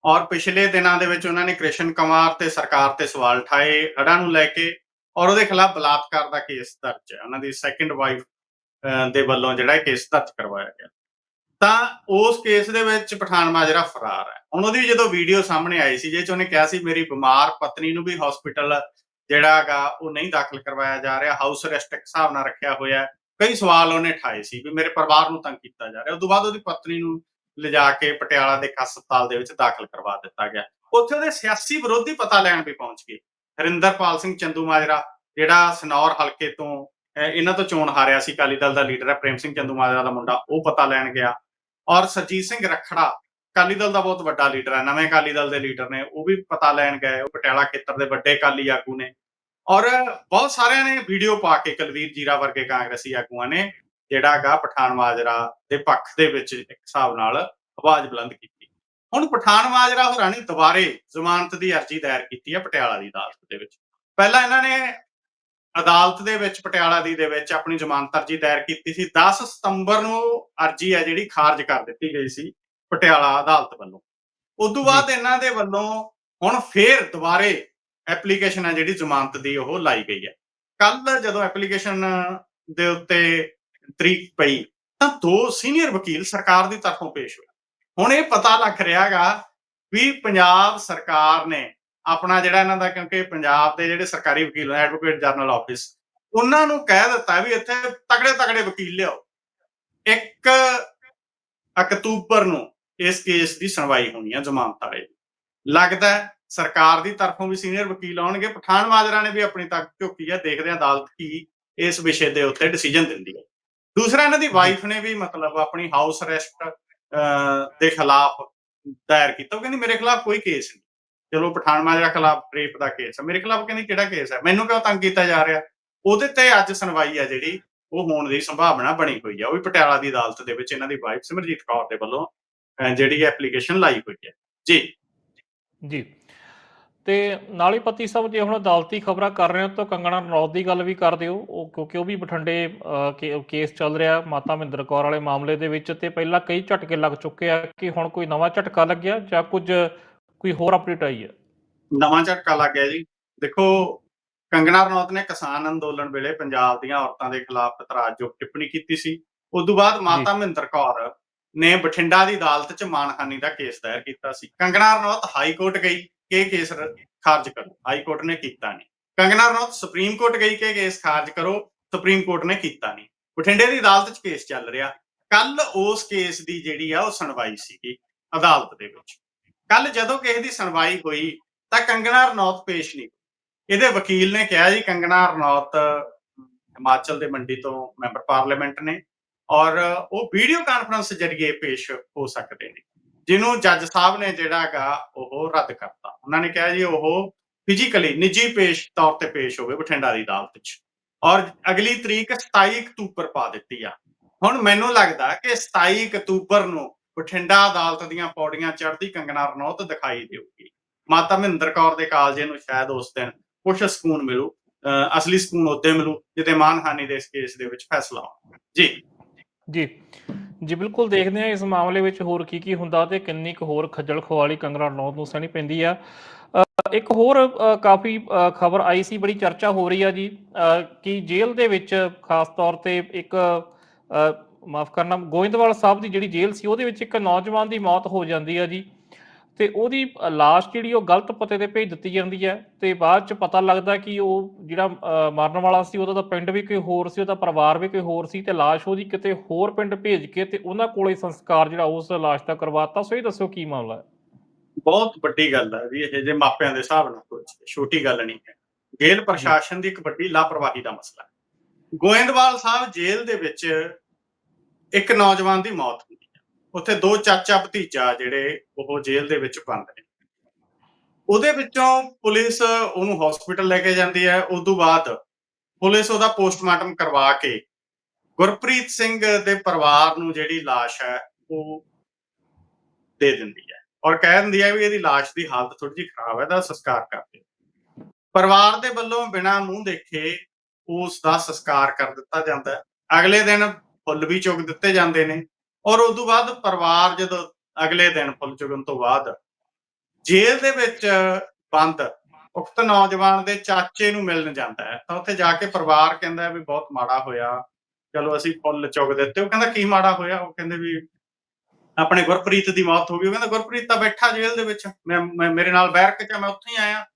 ਔਰ ਪਿਛਲੇ ਦਿਨਾਂ ਦੇ ਵਿੱਚ ਉਹਨਾਂ ਨੇ ਕ੍ਰਿਸ਼ਨ ਕੁਮਾਰ ਤੇ ਸਰਕਾਰ ਤੇ ਸਵਾਲ ਉਠਾਏ ਹੜਾਂ ਨੂੰ ਲੈ ਕੇ ਔਰ ਉਹਦੇ ਖਿਲਾਫ ਬਲਾਤਕਾਰ ਦਾ ਕੇਸ ਦਰਜ ਹੈ। ਉਹਨਾਂ ਦੀ ਸੈਕੰਡ ਵਾਈਫ ਅਹ, ਦੇ ਵੱਲੋਂ ਜਿਹੜਾ ਕੇਸ ਦਰਜ ਕਰਵਾਇਆ ਗਿਆ। ਤਾਂ ਉਸ ਕੇਸ ਦੇ ਵਿੱਚ ਪਠਾਨ ਮਾਜਰਾ ਫਰਾਰ ਹੈ। ਹੁਣ ਉਹਦੀ ਜਦੋਂ ਵੀਡੀਓ ਸਾਹਮਣੇ ਆਈ ਸੀ ਜੇ ਚ ਉਹਨੇ ਕਿਹਾ ਸੀ ਮੇਰੀ ਬਿਮਾਰ ਪਤਨੀ ਨੂੰ ਵੀ ਹਸਪੀਟਲ ਜਿਹੜਾ ਉਹ ਨਹੀਂ ਦਾਖਲ ਕਰਵਾਇਆ ਜਾ ਰਿਹਾ। ਹਾਊਸ ਅਰੈਸਟ ਇੱਕ ਹਿਸਾਬ ਨਾਲ ਰੱਖਿਆ ਹੋਇਆ ਕਈ ਸਵਾਲ ਉਹਨੇ ਠਾਏ ਸੀ ਵੀ ਮੇਰੇ ਪਰਿਵਾਰ ਨੂੰ ਤੰਗ ਕੀਤਾ ਜਾ ਰਿਹਾ। ਉਸ ਤੋਂ ਬਾਅਦ ਉਹਦੀ ਪਤਨੀ ਨੂੰ ਲਿਜਾ ਕੇ ਪਟਿਆਲਾ ਦੇ ਹਸਪਤਾਲ ਦੇ ਵਿੱਚ ਦਾਖਲ ਕਰਵਾ ਦਿੱਤਾ ਗਿਆ। ਉੱਥੇ ਉਹਦੇ ਸਿਆਸੀ ਵਿਰੋਧੀ ਪਤਾ ਲੈਣ ਵੀ ਪਹੁੰਚ ਗਏ। ਹਰਿੰਦਰਪਾਲ ਸਿੰਘ ਚੰਦੂ ਮਾਜਰਾ, ਜਿਹੜਾ ਸਨੌਰ ਹਲਕੇ ਤੋਂ ਇਹਨਾਂ ਤੋਂ ਚੋਣ ਹਾਰਿਆ ਸੀ, ਅਕਾਲੀ ਦਲ ਦਾ ਲੀਡਰ ਹੈ, ਪ੍ਰੇਮ ਸਿੰਘ ਚੰਦੂ ਮਾਜਰਾ ਦਾ ਮੁੰਡਾ, ਉਹ ਪਤਾ ਲੈਣ ਗਿਆ। ਔਰ ਸਰਜੀਤ ਸਿੰਘ ਰਖੜਾ ਅਕਾਲੀ ਦਲ ਦਾ ਬਹੁਤ ਵੱਡਾ ਲੀਡਰ ਹੈ, ਨਵੇਂ ਅਕਾਲੀ ਦਲ ਦੇ ਲੀਡਰ ਨੇ, ਉਹ ਵੀ ਪਤਾ ਲੈਣ ਗਏ, ਉਹ ਪਟਿਆਲਾ ਖੇਤਰ ਦੇ ਵੱਡੇ ਅਕਾਲੀ ਆਗੂ ਨੇ। ਔਰ ਬਹੁਤ ਸਾਰਿਆਂ ਨੇ ਵੀਡੀਓ ਪਾ ਕੇ ਕੁਲਵੀਰ ਜੀਰਾ ਵਰਗੇ ਕਾਂਗਰਸੀ ਆਗੂਆਂ ਨੇ, ਜਿਹੜਾ ਪਠਾਨ ਮਾਜਰਾ ਦੇ ਪੱਖ ਦੇ ਵਿੱਚ ਇੱਕ ਹਿਸਾਬ ਨਾਲ ਆਵਾਜ਼ ਬੁਲੰਦ ਕੀਤੀ। ਹੁਣ ਪਠਾਨ ਮਾਜਰਾ ਹੋਰਾਂ ਨੇ ਦੁਬਾਰੇ ਜ਼ਮਾਨਤ ਦੀ ਅਰਜ਼ੀ ਦਾਇਰ ਕੀਤੀ ਹੈ ਪਟਿਆਲਾ ਦੀ ਅਦਾਲਤ ਦੇ ਵਿੱਚ। ਪਹਿਲਾਂ ਇਹਨਾਂ ਨੇ ਅਦਾਲਤ ਦੇ ਵਿੱਚ, ਪਟਿਆਲਾ ਦੀ ਦੇ ਵਿੱਚ ਆਪਣੀ ਜ਼ਮਾਨਤ ਅਰਜ਼ੀ ਦਾਇਰ ਕੀਤੀ ਸੀ। 10 ਸਤੰਬਰ ਨੂੰ ਅਰਜ਼ੀ ਹੈ ਜਿਹੜੀ, ਖਾਰਜ ਕਰ ਦਿੱਤੀ ਗਈ ਸੀ। ਪਟਿਆਲਾ ਅਦਾਲਤ ਵੱਲੋਂ। ਉਸ ਤੋਂ ਬਾਅਦ ਇਹਨਾਂ ਦੇ ਵੱਲੋਂ ਹੁਣ ਫੇਰ ਦੁਬਾਰੇ ਐਪਲੀਕੇਸ਼ਨ ਹੈ ਜਿਹੜੀ ਜ਼ਮਾਨਤ ਦੀ ਉਹ ਲਾਈ ਗਈ ਹੈ। ਕੱਲ ਜਦੋਂ ਐਪਲੀਕੇਸ਼ਨ ਦੇ ਉੱਤੇ ਤਰੀਕ ਪਈ ਤਾਂ ਦੋ ਸੀਨੀਅਰ ਵਕੀਲ ਸਰਕਾਰ ਦੀ ਤਰਫੋਂ ਪੇਸ਼ ਹੋਏ। ਹੁਣ ਇਹ ਪਤਾ ਲੱਗ ਰਿਹਾਗਾ ਵੀ ਪੰਜਾਬ ਸਰਕਾਰ ਨੇ ਆਪਣਾ ਜਿਹੜਾ ਇਹਨਾਂ ਦਾ ਕਿਉਂਕਿ ਪੰਜਾਬ ਦੇ ਜਿਹੜੇ ਸਰਕਾਰੀ ਵਕੀਲ ਨੇ ਐਡਵੋਕੇਟ ਜਨਰਲ ਆਫਿਸ ਉਹਨਾਂ ਨੂੰ ਕਹਿ ਦਿੱਤਾ ਵੀ ਇੱਥੇ ਤਗੜੇ ਤਗੜੇ ਵਕੀਲ ਲਿਆਓ। ਇੱਕ ਅਕਤੂਬਰ ਨੂੰ ਇਸ ਕੇਸ ਦੀ ਸੁਣਵਾਈ ਹੋਣੀ ਹੈ ਜ਼ਮਾਨਤ ਵਾਲੇ ਦੀ। ਲੱਗਦਾ ਸਰਕਾਰ ਦੀ ਤਰਫੋਂ ਵੀ ਸੀਨੀਅਰ ਵਕੀਲ ਆਉਣਗੇ ਪਠਾਨ ਮਾਜਰਾ ਨੇ ਵੀ ਆਪਣੀ ਤੱਕ ਝੁਕੀ ਹੈ ਦੇਖਦੇ ਹਾਂ ਅਦਾਲਤ ਕੀ ਇਸ ਵਿਸ਼ੇ ਦੇ ਉੱਤੇ ਡਿਸੀਜਨ ਦਿੰਦੀ ਹੈ। ਦੂਸਰਾ ਇਹਨਾਂ ਦੀ ਵਾਈਫ ਨੇ ਵੀ ਮਤਲਬ ਆਪਣੀ ਹਾਊਸ ਅਰੈਸਟ ਦੇ ਖਿਲਾਫ ਦਾਇਰ ਕੀਤਾ। ਉਹ ਕਹਿੰਦੀ ਮੇਰੇ ਖਿਲਾਫ ਕੋਈ ਕੇਸ ਨਹੀਂ। ਚਲੋ ਪਠਾਨ ਮਾਜਰਾ ਖਿਲਾਫ ਰੇਪ ਦਾ ਕੇਸ ਹੈ ਮੇਰੇ ਖਿਲਾਫ ਕਹਿੰਦੀ ਕਿਹੜਾ ਕੇਸ ਹੈ ਮੈਨੂੰ ਕਿਉਂ ਤੰਗ ਕੀਤਾ ਜਾ ਰਿਹਾ? ਉਹਦੇ ਤੇ ਅੱਜ ਸੁਣਵਾਈ ਹੈ ਜਿਹੜੀ ਉਹ ਹੋਣ ਦੀ ਸੰਭਾਵਨਾ ਬਣੀ ਹੋਈ ਹੈ ਉਹ ਵੀ ਪਟਿਆਲਾ ਦੀ ਅਦਾਲਤ ਦੇ ਵਿੱਚ ਇਹਨਾਂ ਦੀ ਵਾਈਫ ਸਿਮਰਜੀਤ ਕੌਰ ਦੇ ਵੱਲੋਂ ਜਿਹੜੀ ਐਪਲੀਕੇਸ਼ਨ ਲਾਈ ਹੋਈ ਹੈ। ਜੀ। ਜੀ। ਤੇ ਨਾਲ ਹੀ ਪਤੀ ਸਾਹਿਬ ਜੇ ਹੁਣ ਅਦਾਲਤੀ ਖਬਰਾਂ ਕਰ ਰਹੇ ਹੋ ਤਾਂ ਕੰਗਣਾ ਰਣੌਤ ਦੀ ਗੱਲ ਵੀ ਕਰ ਦਿਓ। ਉਹ ਕਿਉਂਕਿ ਉਹ ਵੀ ਬਠਿੰਡੇ ਕੇਸ ਚੱਲ ਰਿਹਾ ਮਾਤਾ ਮਹਿੰਦਰ ਕੌਰ ਵਾਲੇ ਮਾਮਲੇ ਦੇ ਵਿੱਚ ਤੇ ਪਹਿਲਾਂ ਕਈ ਝਟਕੇ ਲੱਗ ਚੁੱਕੇ ਆ ਕਿ ਹੁਣ ਕੋਈ ਨਵਾਂ ਝਟਕਾ ਲੱਗਿਆ ਜਾਂ ਕੁਝ ਕੋਈ ਹੋਰ ਅਪਡੇਟ ਆਈ ਹੈ? ਨਵਾਂ ਝਟਕਾ ਲੱਗ ਗਿਆ ਜੀ। ਦੇਖੋ ਕੰਗਣਾ ਰਣੌਤ ਨੇ ਕਿਸਾਨ ਅੰਦੋਲਨ ਵੇਲੇ ਪੰਜਾਬ ਦੀਆਂ ਔਰਤਾਂ ਦੇ ਖਿਲਾਫ ਇਤਰਾਜ਼ਯੋਗ ਟਿੱਪਣੀ ਕੀਤੀ ਸੀ। ਉਸ ਤੋਂ ਬਾਅਦ ਮਾਤਾ ਮਹਿੰਦਰ ਕੌਰ ਨੇ ਬਠਿੰਡਾ ਦੀ ਅਦਾਲਤ 'ਚ ਮਾਨਹਾਨੀ ਦਾ ਕੇਸ ਦਾਇਰ ਕੀਤਾ ਸੀ। ਕੰਗਣਾ ਰਣੌਤ ਹਾਈ ਕੋਰਟ ਗਈ ਕਿ ਕੇਸ ਖਾਰਜ ਕਰੋ। ਹਾਈ ਕੋਰਟ ਨੇ ਕੀਤਾ ਨਹੀਂ ਕੰਗਣਾ ਰਣੌਤ ਸੁਪਰੀਮ ਕੋਰਟ ਗਈ ਕਿ ਕੇਸ ਖਾਰਜ ਕਰੋ। ਸੁਪਰੀਮ ਕੋਰਟ ਨੇ ਕੀਤਾ ਨਹੀਂ ਬਠਿੰਡੇ ਦੀ ਅਦਾਲਤ 'ਚ ਕੇਸ ਚੱਲ ਰਿਹਾ। ਕੱਲ ਉਸ ਕੇਸ ਦੀ ਜਿਹੜੀ ਆ ਉਹ ਸੁਣਵਾਈ ਸੀਗੀ ਅਦਾਲਤ ਦੇ ਵਿੱਚ। ਕੱਲ ਜਦੋਂ ਕਿਸੇ ਦੀ ਸੁਣਵਾਈ ਹੋਈ ਤਾਂ ਕੰਗਣਾ ਰਣੌਤ ਪੇਸ਼ ਨਹੀਂ ਇਹਦੇ ਵਕੀਲ ਨੇ ਕਿਹਾ ਜੀ, ਕੰਗਣਾ ਰਣੌਤ ਹਿਮਾਚਲ ਦੇ ਮੰਡੀ ਤੋਂ ਮੈਂਬਰ ਪਾਰਲੀਮੈਂਟ ਨੇ। ਔਰ ਉਹ ਵੀਡੀਓ ਕਾਨਫਰੰਸ ਜਰੀਏ ਪੇਸ਼ ਹੋ ਸਕਦੇ ਨੇ। ਜਿਹਨੂੰ ਜੱਜ ਸਾਹਿਬ ਨੇ ਜਿਹੜਾ ਹੈਗਾ ਉਹ ਰੱਦ ਕਰਤਾ। ਉਹਨਾਂ ਨੇ ਕਿਹਾ ਜੀ ਉਹ ਫਿਜ਼ੀਕਲੀ ਨਿੱਜੀ ਪੇਸ਼ ਤੌਰ ਤੇ ਪੇਸ਼ ਹੋਵੇ ਬਠਿੰਡਾ ਦੀ ਅਦਾਲਤ 'ਚ। ਔਰ ਅਗਲੀ ਤਰੀਕ 27 ਅਕਤੂਬਰ ਪਾ ਦਿੱਤੀ ਆ। ਹੁਣ ਮੈਨੂੰ ਲੱਗਦਾ ਕਿ 27 ਅਕਤੂਬਰ ਨੂੰ ਬਠਿੰਡਾ ਅਦਾਲਤ ਦੀਆਂ ਪੌੜੀਆਂ ਚੜ੍ਹਦੀ ਕੰਗਣਾ ਰਣੌਤ ਦਿਖਾਈ ਦੇਊਗੀ। ਮਾਤਾ ਮਹਿੰਦਰ ਕੌਰ ਦੇ ਕਾਲਜੇ ਨੂੰ ਸ਼ਾਇਦ ਉਸ ਦਿਨ ਕੁਝ ਸਕੂਨ ਮਿਲੂ, ਅਹ ਅਸਲੀ ਸਕੂਨ ਉੱਤੇ ਮਿਲੂ ਜਿੱਤੇ ਮਾਨਹਾਨੀ ਦੇ ਇਸ ਕੇਸ ਦੇ ਵਿੱਚ ਫੈਸਲਾ ਹੋਣਾ ਜੀ। ਜੀ। ਜੀ, ਬਿਲਕੁਲ ਦੇਖਦੇ ਹਾਂ ਇਸ ਮਾਮਲੇ ਵਿੱਚ ਹੋਰ ਕੀ ਕੀ ਹੁੰਦਾ ਤੇ ਕਿੰਨੀ ਕੁ ਹੋਰ ਖੱਜਲ ਖੁਆਲੀ ਕੰਗਣਾ ਰਣੌਤ ਨੂੰ ਸਹਿਣੀ ਪੈਂਦੀ ਆ। ਇੱਕ ਹੋਰ ਕਾਫੀ ਖਬਰ ਆਈ ਸੀ, ਬੜੀ ਚਰਚਾ ਹੋ ਰਹੀ ਆ ਜੀ। ਕਿ ਜੇਲ੍ਹ ਦੇ ਵਿੱਚ ਖਾਸ ਤੌਰ ਤੇ ਇੱਕ ਮਾਫ ਕਰਨਾ, ਗੋਇੰਦਵਾਲ ਸਾਹਿਬ ਦੀ ਜਿਹੜੀ ਜੇਲ੍ਹ ਸੀ, ਉਹਦੇ ਵਿੱਚ ਇੱਕ ਨੌਜਵਾਨ ਦੀ ਮੌਤ ਹੋ ਜਾਂਦੀ ਆ ਜੀ। ਤੇ ਉਹਦੀ ਅ, ਲਾਸ਼ ਜਿਹੜੀ ਉਹ ਗਲਤ ਪਤੇ ਤੇ ਭੇਜ ਦਿੱਤੀ ਜਾਂਦੀ ਹੈ ਤੇ ਬਾਅਦ ਚ ਪਤਾ ਲੱਗਦਾ ਕਿ ਉਹ ਜਿਹੜਾ ਅ, ਮਰਨ ਵਾਲਾ ਸੀ ਉਹਦਾ ਤਾਂ ਪਿੰਡ ਵੀ ਕੋਈ ਹੋਰ ਸੀ ਉਹਦਾ ਪਰਿਵਾਰ ਵੀ ਕੋਈ ਹੋਰ ਸੀ ਤੇ ਲਾਸ਼ ਉਹਦੀ ਕਿਤੇ ਹੋਰ ਪਿੰਡ ਭੇਜ ਕੇ ਤੇ ਉਹਨਾਂ ਕੋਲੇ ਸੰਸਕਾਰ ਜਿਹੜਾ ਉਸ ਲਾਸ਼ ਦਾ ਕਰਵਾਤਾ। ਸੋ ਇਹ ਦੱਸੋ ਕੀ ਮਾਮਲਾ ਹੈ? ਬਹੁਤ ਵੱਡੀ ਗੱਲ ਹੈ ਵੀ ਇਹ ਜੇ ਮਾਪਿਆਂ ਦੇ ਹਿਸਾਬ ਨਾਲ ਕੋਈ ਛੋਟੀ ਗੱਲ ਨਹੀਂ ਹੈ। ਜੇਲ੍ਹ ਪ੍ਰਸ਼ਾਸਨ ਦੀ ਇੱਕ ਵੱਡੀ ਲਾਪਰਵਾਹੀ ਦਾ ਮਸਲਾ ਹੈ। ਗੋਇੰਦਵਾਲ ਸਾਹਿਬ ਜੇਲ੍ਹ ਦੇ ਵਿੱਚ ਇੱਕ ਨੌਜਵਾਨ ਦੀ ਮੌਤ ਉੱਥੇ ਦੋ ਚਾਚਾ ਭਤੀਜਾ ਜਿਹੜੇ ਉਹ ਜੇਲ੍ਹ ਦੇ ਵਿੱਚ ਬੰਦ ਨੇ ਉਹਦੇ ਵਿੱਚੋਂ ਪੁਲਿਸ ਉਹਨੂੰ ਹਸਪੀਟਲ ਲੈ ਕੇ ਜਾਂਦੀ ਹੈ। ਉਸ ਤੋਂ ਬਾਅਦ ਪੁਲਿਸ ਉਹਦਾ ਪੋਸਟਮਾਰਟਮ ਕਰਵਾ ਕੇ ਗੁਰਪ੍ਰੀਤ ਸਿੰਘ ਦੇ ਪਰਿਵਾਰ ਨੂੰ ਜਿਹੜੀ ਲਾਸ਼ ਹੈ, ਉਹ ਦੇ ਦਿੰਦੀ ਹੈ। ਔਰ ਕਹਿ ਦਿੰਦੀ ਹੈ ਵੀ ਇਹਦੀ ਲਾਸ਼ ਦੀ ਹਾਲਤ ਥੋੜੀ ਜਿਹੀ ਖਰਾਬ ਹੈ ਦਾ ਸੰਸਕਾਰ ਕਰ ਪਰਿਵਾਰ ਦੇ ਵੱਲੋਂ ਬਿਨਾਂ ਮੂੰਹ ਦੇਖੇ ਉਸ ਦਾ ਸੰਸਕਾਰ ਕਰ ਦਿੱਤਾ ਜਾਂਦਾ ਹੈ। ਅਗਲੇ ਦਿਨ ਫੁੱਲ ਵੀ ਚੁੱਕ ਦਿੱਤੇ ਜਾਂਦੇ ਨੇ। ਔਰ ਉਸ ਤੋਂ ਬਾਅਦ ਪਰਿਵਾਰ ਜਦੋਂ ਅਗਲੇ ਦਿਨ ਫੁੱਲ ਚੁਗਣ ਤੋਂ ਬਾਅਦ ਜੇਲ੍ਹ ਦੇ ਵਿੱਚ ਬੰਦ, ਉਕਤ ਨੌਜਵਾਨ ਦੇ ਚਾਚੇ ਨੂੰ ਮਿਲਣ ਜਾਂਦਾ ਹੈ, ਤਾਂ ਉੱਥੇ ਜਾ ਕੇ ਪਰਿਵਾਰ ਕਹਿੰਦਾ ਵੀ ਬਹੁਤ ਮਾੜਾ ਹੋਇਆ, ਚਲੋ ਅਸੀਂ ਫੁੱਲ ਚੁੱਕ ਦਿੱਤੇ, ਉਹ ਕਹਿੰਦਾ ਕੀ ਮਾੜਾ ਹੋਇਆ, ਉਹ ਕਹਿੰਦੇ ਵੀ ਆਪਣੇ ਗੁਰਪ੍ਰੀਤ ਦੀ ਮੌਤ ਹੋ ਗਈ, ਉਹ ਕਹਿੰਦਾ ਗੁਰਪ੍ਰੀਤ ਤਾਂ ਬੈਠਾ ਜੇਲ੍ਹ ਦੇ ਵਿੱਚ, ਮੈਂ, ਮੈਂ- ਮੇਰੇ ਨਾਲ ਬੈਰਕ ਚ ਮੈਂ ਉੱਥੇ ਹੀ ਆਇਆ।